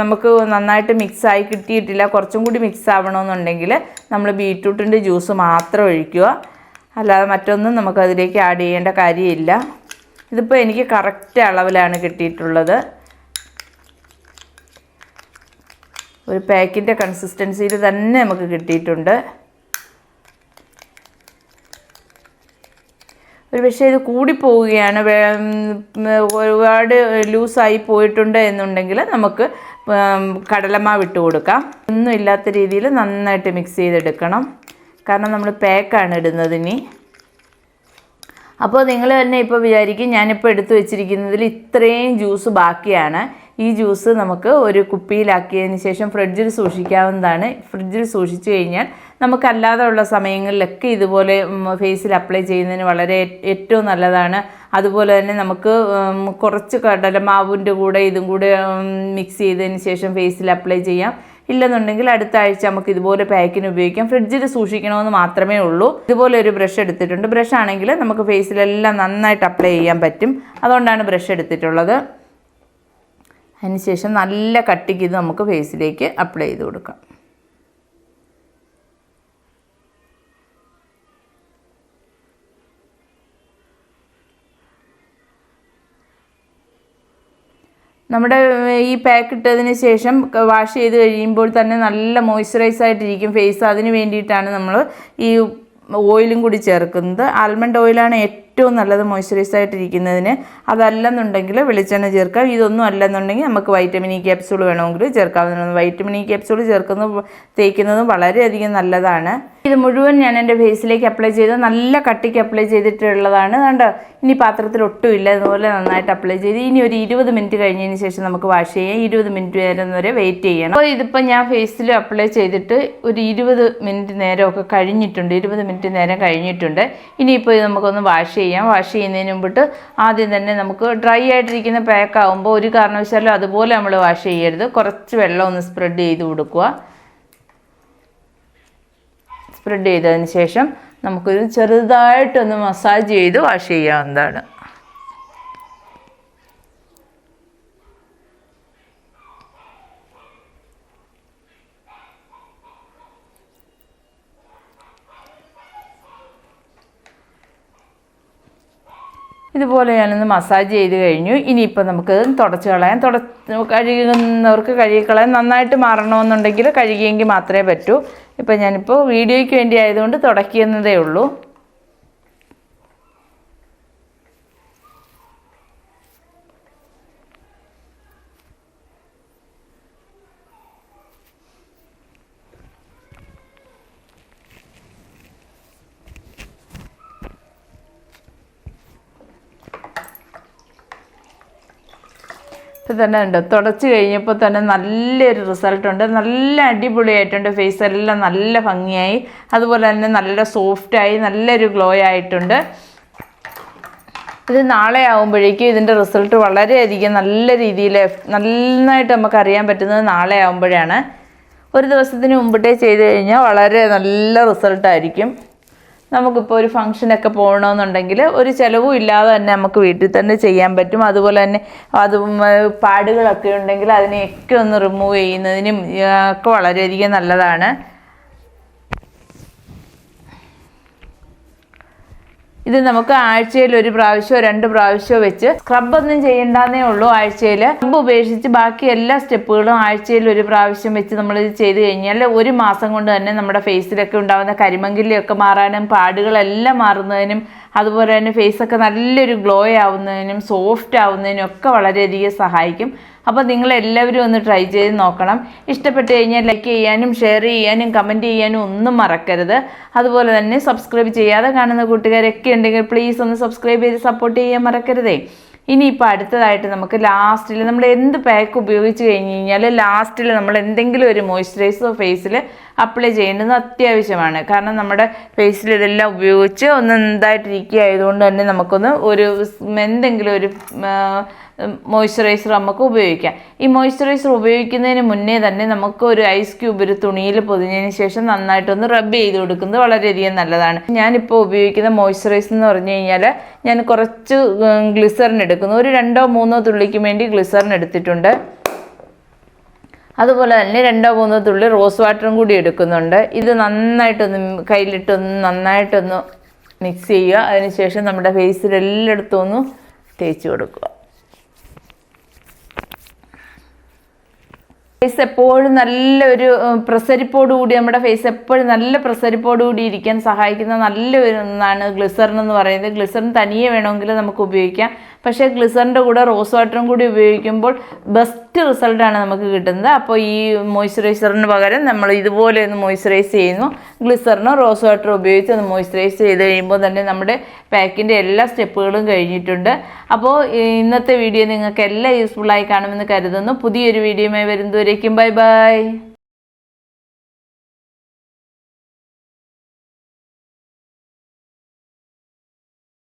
നമുക്ക് നന്നായിട്ട് മിക്സായി കിട്ടിയിട്ടില്ല കുറച്ചും കൂടി മിക്സ് ആവണമെന്നുണ്ടെങ്കിൽ നമ്മൾ ബീട്രൂട്ടിന്റെ ജ്യൂസ് മാത്രം ഒഴിക്കുക. അല്ലാതെ മറ്റൊന്നും നമുക്കതിലേക്ക് ആഡ് ചെയ്യേണ്ട കാര്യമില്ല. ഇതിപ്പോൾ എനിക്ക് കറക്റ്റ് അളവിലാണ് കിട്ടിയിട്ടുള്ളത്. ഒരു പാക്കിന്റെ കൺസിസ്റ്റൻസിയിൽ തന്നെ നമുക്ക് കിട്ടിയിട്ടുണ്ട്. ഒരു പക്ഷേ ഇത് കൂടിപ്പോവുകയാണ്. ഒരുപാട് ലൂസായി പോയിട്ടുണ്ട് എന്നുണ്ടെങ്കിൽ നമുക്ക് കടലമാവ് ഇട്ട് കൊടുക്കാം. ഒന്നും ഇല്ലാത്ത രീതിയിൽ നന്നായിട്ട് മിക്സ് ചെയ്തെടുക്കണം. കാരണം നമ്മൾ പാക്കാണ് ഇടുന്നത് ഇനി. അപ്പോൾ നിങ്ങൾ തന്നെ ഇപ്പോൾ വിചാരിക്കും ഞാനിപ്പോൾ എടുത്തു വെച്ചിരിക്കുന്നതിൽ ഇത്രയും ജ്യൂസ് ബാക്കിയാണ്. ഈ ജ്യൂസ് നമുക്ക് ഒരു കുപ്പിയിലാക്കിയതിന് ശേഷം ഫ്രിഡ്ജിൽ സൂക്ഷിക്കാവുന്നതാണ്. ഫ്രിഡ്ജിൽ സൂക്ഷിച്ചു കഴിഞ്ഞാൽ നമുക്കല്ലാതെ ഉള്ള സമയങ്ങളിലൊക്കെ ഇതുപോലെ ഫേസിൽ അപ്ലൈ ചെയ്യുന്നതിന് വളരെ ഏറ്റവും നല്ലതാണ്. അതുപോലെ തന്നെ നമുക്ക് കുറച്ച് കടലമാവിന്റെ കൂടെ ഇതും കൂടെ മിക്സ് ചെയ്തതിന് ശേഷം ഫേസിൽ അപ്ലൈ ചെയ്യാം. ഇല്ലെന്നുണ്ടെങ്കിൽ അടുത്ത ആഴ്ച നമുക്ക് ഇതുപോലെ പാക്കിന് ഉപയോഗിക്കാം. ഫ്രിഡ്ജിൽ സൂക്ഷിക്കണമെന്ന് മാത്രമേ ഉള്ളൂ. ഇതുപോലെ ഒരു ബ്രഷ് എടുത്തിട്ടുണ്ട്. ബ്രഷ് ആണെങ്കിൽ നമുക്ക് ഫേസിലെല്ലാം നന്നായിട്ട് അപ്ലൈ ചെയ്യാൻ പറ്റും. അതുകൊണ്ടാണ് ബ്രഷ് എടുത്തിട്ടുള്ളത്. അതിനുശേഷം നല്ല കട്ടിക്ക് ഇത് നമുക്ക് ഫേസിലേക്ക് അപ്ലൈ ചെയ്ത് കൊടുക്കാം. നമ്മുടെ ഈ പാക്ക് ഇട്ടതിന് ശേഷം വാഷ് ചെയ്ത് കഴിയുമ്പോൾ തന്നെ നല്ല മോയ്സ്ചറൈസ് ആയിട്ടിരിക്കും ഫേസ് അതിന് വേണ്ടിയിട്ടാണ് നമ്മൾ ഈ ഓയിലും കൂടി ചേർക്കുന്നത്. ആൽമണ്ട് ഓയിലാണ് ഏറ്റവും ഏറ്റവും നല്ലത് മോയ്സ്ചറൈസ് ആയിട്ടിരിക്കുന്നതിന് അതല്ലെന്നുണ്ടെങ്കിൽ വെളിച്ചെണ്ണ ചേർക്കാം ഇതൊന്നും അല്ലെന്നുണ്ടെങ്കിൽ നമുക്ക് വൈറ്റമിൻ ഇ ക്യാപ്സൂൾ വേണമെങ്കിൽ ചേർക്കാവുന്നതാണ് വൈറ്റമിൻ ഇ ക്യാപ്സൂൾ ചേർക്കുന്നത് തേക്കുന്നതും വളരെയധികം നല്ലതാണ്. ഇത് മുഴുവൻ ഞാൻ എന്റെ ഫേസിലേക്ക് അപ്ലൈ ചെയ്ത്. നല്ല കട്ടിക്ക് അപ്ലൈ ചെയ്തിട്ടുള്ളതാണ്. കണ്ടോ? ഇനി പാത്രത്തിൽ ഒട്ടുമില്ല ഇതുപോലെ നന്നായിട്ട് അപ്ലൈ ചെയ്ത്. ഇനി ഒരു ഇരുപത് മിനിറ്റ് കഴിഞ്ഞതിന് ശേഷം നമുക്ക് വാഷ് ചെയ്യാം. ഇരുപത് മിനിറ്റ് നേരം വരെ വെയിറ്റ് ചെയ്യണം. അപ്പോൾ ഇതിപ്പോൾ ഞാൻ ഫേസിൽ അപ്ലൈ ചെയ്തിട്ട് ഒരു ഇരുപത് മിനിറ്റ് നേരമൊക്കെ കഴിഞ്ഞിട്ടുണ്ട്. ഇരുപത് മിനിറ്റ് നേരം കഴിഞ്ഞിട്ടുണ്ട്. ഇനിയിപ്പോൾ ഇത് നമുക്കൊന്ന് വാഷ് ചെയ്യാം. വാഷ് ചെയ്യുന്നതിന് മുമ്പിട്ട് ആദ്യം തന്നെ നമുക്ക് ഡ്രൈ ആയിട്ടിരിക്കുന്ന പാക്ക് ആകുമ്പോൾ ഒരു കാരണവശാലും അതുപോലെ നമ്മൾ വാഷ് ചെയ്യരുത്. കുറച്ച് വെള്ളം ഒന്ന് സ്പ്രെഡ് ചെയ്ത് കൊടുക്കുക. സ്പ്രെഡ് ചെയ്തതിന് ശേഷം നമുക്കൊരു ചെറുതായിട്ടൊന്ന് മസാജ് ചെയ്ത് വാഷ് ചെയ്യാവുന്നതാണ്. ഇതുപോലെ ഞാനൊന്ന് മസാജ് ചെയ്ത് കഴിഞ്ഞു. ഇനിയിപ്പോൾ നമുക്ക് തുടച്ച് കളയാം. തുട കഴുകുന്നവർക്ക് കഴുകിക്കളയാൻ നന്നായിട്ട് മാറണമെന്നുണ്ടെങ്കിൽ കഴുകിയെങ്കിൽ മാത്രമേ പറ്റൂ. ഇപ്പം ഞാനിപ്പോൾ വീഡിയോയ്ക്ക് വേണ്ടി ആയതുകൊണ്ട് തുടയ്ക്കുന്നതേ ഉള്ളൂ. തന്നെ ഉണ്ട്. തുടച്ച് കഴിഞ്ഞപ്പോൾ തന്നെ നല്ലൊരു റിസൾട്ടുണ്ട് നല്ല അടിപൊളിയായിട്ടുണ്ട്. ഫേസ് എല്ലാം നല്ല ഭംഗിയായി. അതുപോലെ തന്നെ നല്ല സോഫ്റ്റായി നല്ലൊരു ഗ്ലോ ആയിട്ടുണ്ട്. ഇത് നാളെ ആകുമ്പോഴേക്കും ഇതിന്റെ റിസൾട്ട് വളരെയധികം നല്ല രീതിയിൽ നന്നായിട്ട് നമുക്ക് അറിയാൻ പറ്റുന്നത് നാളെ ആകുമ്പോഴാണ് ഒരു ദിവസത്തിന് മുമ്പിട്ടേ ചെയ്ത് കഴിഞ്ഞാൽ വളരെ നല്ല റിസൾട്ടായിരിക്കും നമുക്കിപ്പോൾ ഒരു ഫംഗ്ഷനൊക്കെ പോകണമെന്നുണ്ടെങ്കിൽ ഒരു ചിലവും ഇല്ലാതെ തന്നെ നമുക്ക് വീട്ടിൽ തന്നെ ചെയ്യാൻ പറ്റും. അതുപോലെ തന്നെ അത് പാടുകളൊക്കെ ഉണ്ടെങ്കിൽ അതിനെയൊക്കെ ഒന്ന് റിമൂവ് ചെയ്യുന്നതിനും ഒക്കെ വളരെയധികം നല്ലതാണ്. ഇത് നമുക്ക് ആഴ്ചയിൽ ഒരു പ്രാവശ്യമോ രണ്ട് പ്രാവശ്യമോ വെച്ച് സ്ക്രബ് ഒന്നും ചെയ്യണ്ടെന്നേ ഉള്ളൂ ആഴ്ചയിൽ സ്ക്രബ് ഉപേക്ഷിച്ച് ബാക്കി എല്ലാ സ്റ്റെപ്പുകളും ആഴ്ചയിൽ ഒരു പ്രാവശ്യം വെച്ച് നമ്മൾ ഇത് ചെയ്ത് കഴിഞ്ഞാൽ ഒരു മാസം കൊണ്ട് തന്നെ നമ്മുടെ ഫേസിലൊക്കെ ഉണ്ടാകുന്ന കരിമങ്കിലൊക്കെ മാറാനും പാടുകളെല്ലാം മാറുന്നതിനും അതുപോലെ തന്നെ ഫേസ് ഒക്കെ നല്ലൊരു ഗ്ലോ ആവുന്നതിനും സോഫ്റ്റ് ആവുന്നതിനും ഒക്കെ വളരെയധികം സഹായിക്കും. അപ്പോൾ നിങ്ങൾ എല്ലാവരും ഒന്ന് ട്രൈ ചെയ്ത് നോക്കണം. ഇഷ്ടപ്പെട്ട് കഴിഞ്ഞാൽ ലൈക്ക് ചെയ്യാനും ഷെയർ ചെയ്യാനും കമന്റ് ചെയ്യാനും ഒന്നും മറക്കരുത്. അതുപോലെ തന്നെ സബ്സ്ക്രൈബ് ചെയ്യാതെ കാണുന്ന കൂട്ടുകാരൊക്കെ ഉണ്ടെങ്കിൽ പ്ലീസ് ഒന്ന് സബ്സ്ക്രൈബ് ചെയ്ത് സപ്പോർട്ട് ചെയ്യാൻ മറക്കരുതേ. ഇനിയിപ്പോൾ അടുത്തതായിട്ട് നമുക്ക് ലാസ്റ്റിൽ നമ്മൾ എന്ത് പാക്ക് ഉപയോഗിച്ച് കഴിഞ്ഞ് കഴിഞ്ഞാൽ ലാസ്റ്റിൽ നമ്മൾ എന്തെങ്കിലും ഒരു മോയ്സ്ചറൈസർ ഫേസിൽ അപ്ലൈ ചെയ്യേണ്ടത് അത്യാവശ്യമാണ്. കാരണം നമ്മുടെ ഫേസിൽ ഇതെല്ലാം ഉപയോഗിച്ച് ഒന്ന് എന്തായിട്ടിരിക്കുക ആയതുകൊണ്ട് തന്നെ നമുക്കൊന്ന് ഒരു എന്തെങ്കിലും ഒരു മോയ്സ്ചറൈസർ നമുക്ക് ഉപയോഗിക്കാം. ഈ മോയ്സ്ചറൈസർ ഉപയോഗിക്കുന്നതിന് മുന്നേ തന്നെ നമുക്ക് ഒരു ഐസ് ക്യൂബ് ഒരു തുണിയിൽ പൊതിഞ്ഞതിന് ശേഷം നന്നായിട്ടൊന്ന് റബ്ബ് ചെയ്ത് കൊടുക്കുന്നത് വളരെയധികം നല്ലതാണ്. ഞാനിപ്പോൾ ഉപയോഗിക്കുന്ന മോയ്സ്ചറൈസർ എന്ന് പറഞ്ഞു കഴിഞ്ഞാൽ ഞാൻ കുറച്ച് ഗ്ലിസറിൻ എടുക്കുന്നു. ഒരു രണ്ടോ മൂന്നോ തുള്ളിക്ക് വേണ്ടി ഗ്ലിസറിൻ എടുത്തിട്ടുണ്ട്. അതുപോലെ തന്നെ രണ്ടോ മൂന്നോ തുള്ളി റോസ് വാട്ടറും കൂടി എടുക്കുന്നുണ്ട്. ഇത് നന്നായിട്ടൊന്ന് കയ്യിലിട്ടൊന്ന് നന്നായിട്ടൊന്ന് മിക്സ് ചെയ്യുക. അതിനുശേഷം നമ്മുടെ ഫേസിൽ എല്ലായിടത്തും ഒന്ന് തേച്ച് കൊടുക്കുക. ഫേസ് എപ്പോഴും നല്ലൊരു പ്രസരിപ്പോടുകൂടി പ്രസരിപ്പോട് കൂടി നമ്മുടെ ഫേസ് എപ്പോഴും നല്ല പ്രസരിപ്പോട് കൂടി ഇരിക്കാൻ സഹായിക്കുന്ന നല്ലൊരു ഒന്നാണ് ഗ്ലിസറിൻ എന്ന് പറയുന്നത്. ഗ്ലിസറിൻ തനിയെ വേണമെങ്കിൽ നമുക്ക് ഉപയോഗിക്കാം. പക്ഷേ ഗ്ലിസറിന്റെ കൂടെ റോസ് വാട്ടറും കൂടി ഉപയോഗിക്കുമ്പോൾ ബെസ്റ്റ് റിസൾട്ടാണ് നമുക്ക് കിട്ടുന്നത്. അപ്പോൾ ഈ മോയ്സ്ചറൈസറിന് പകരം നമ്മൾ ഇതുപോലെ ഒന്ന് മോയ്സ്ചറൈസ് ചെയ്യുന്നു. ഗ്ലിസറിനോ റോസ് വാട്ടറോ ഉപയോഗിച്ച് ഒന്ന് മോയ്സ്ചറൈസ് ചെയ്ത് കഴിയുമ്പോൾ തന്നെ നമ്മുടെ പാക്കിന്റെ എല്ലാ സ്റ്റെപ്പുകളും കഴിഞ്ഞിട്ടുണ്ട്. അപ്പോൾ ഇന്നത്തെ വീഡിയോ നിങ്ങൾക്ക് എല്ലാം യൂസ്ഫുള്ളായി കാണുമെന്ന് കരുതുന്നു. പുതിയൊരു വീഡിയോയുമായി വരുന്നതുവരേക്കും. Bye bye.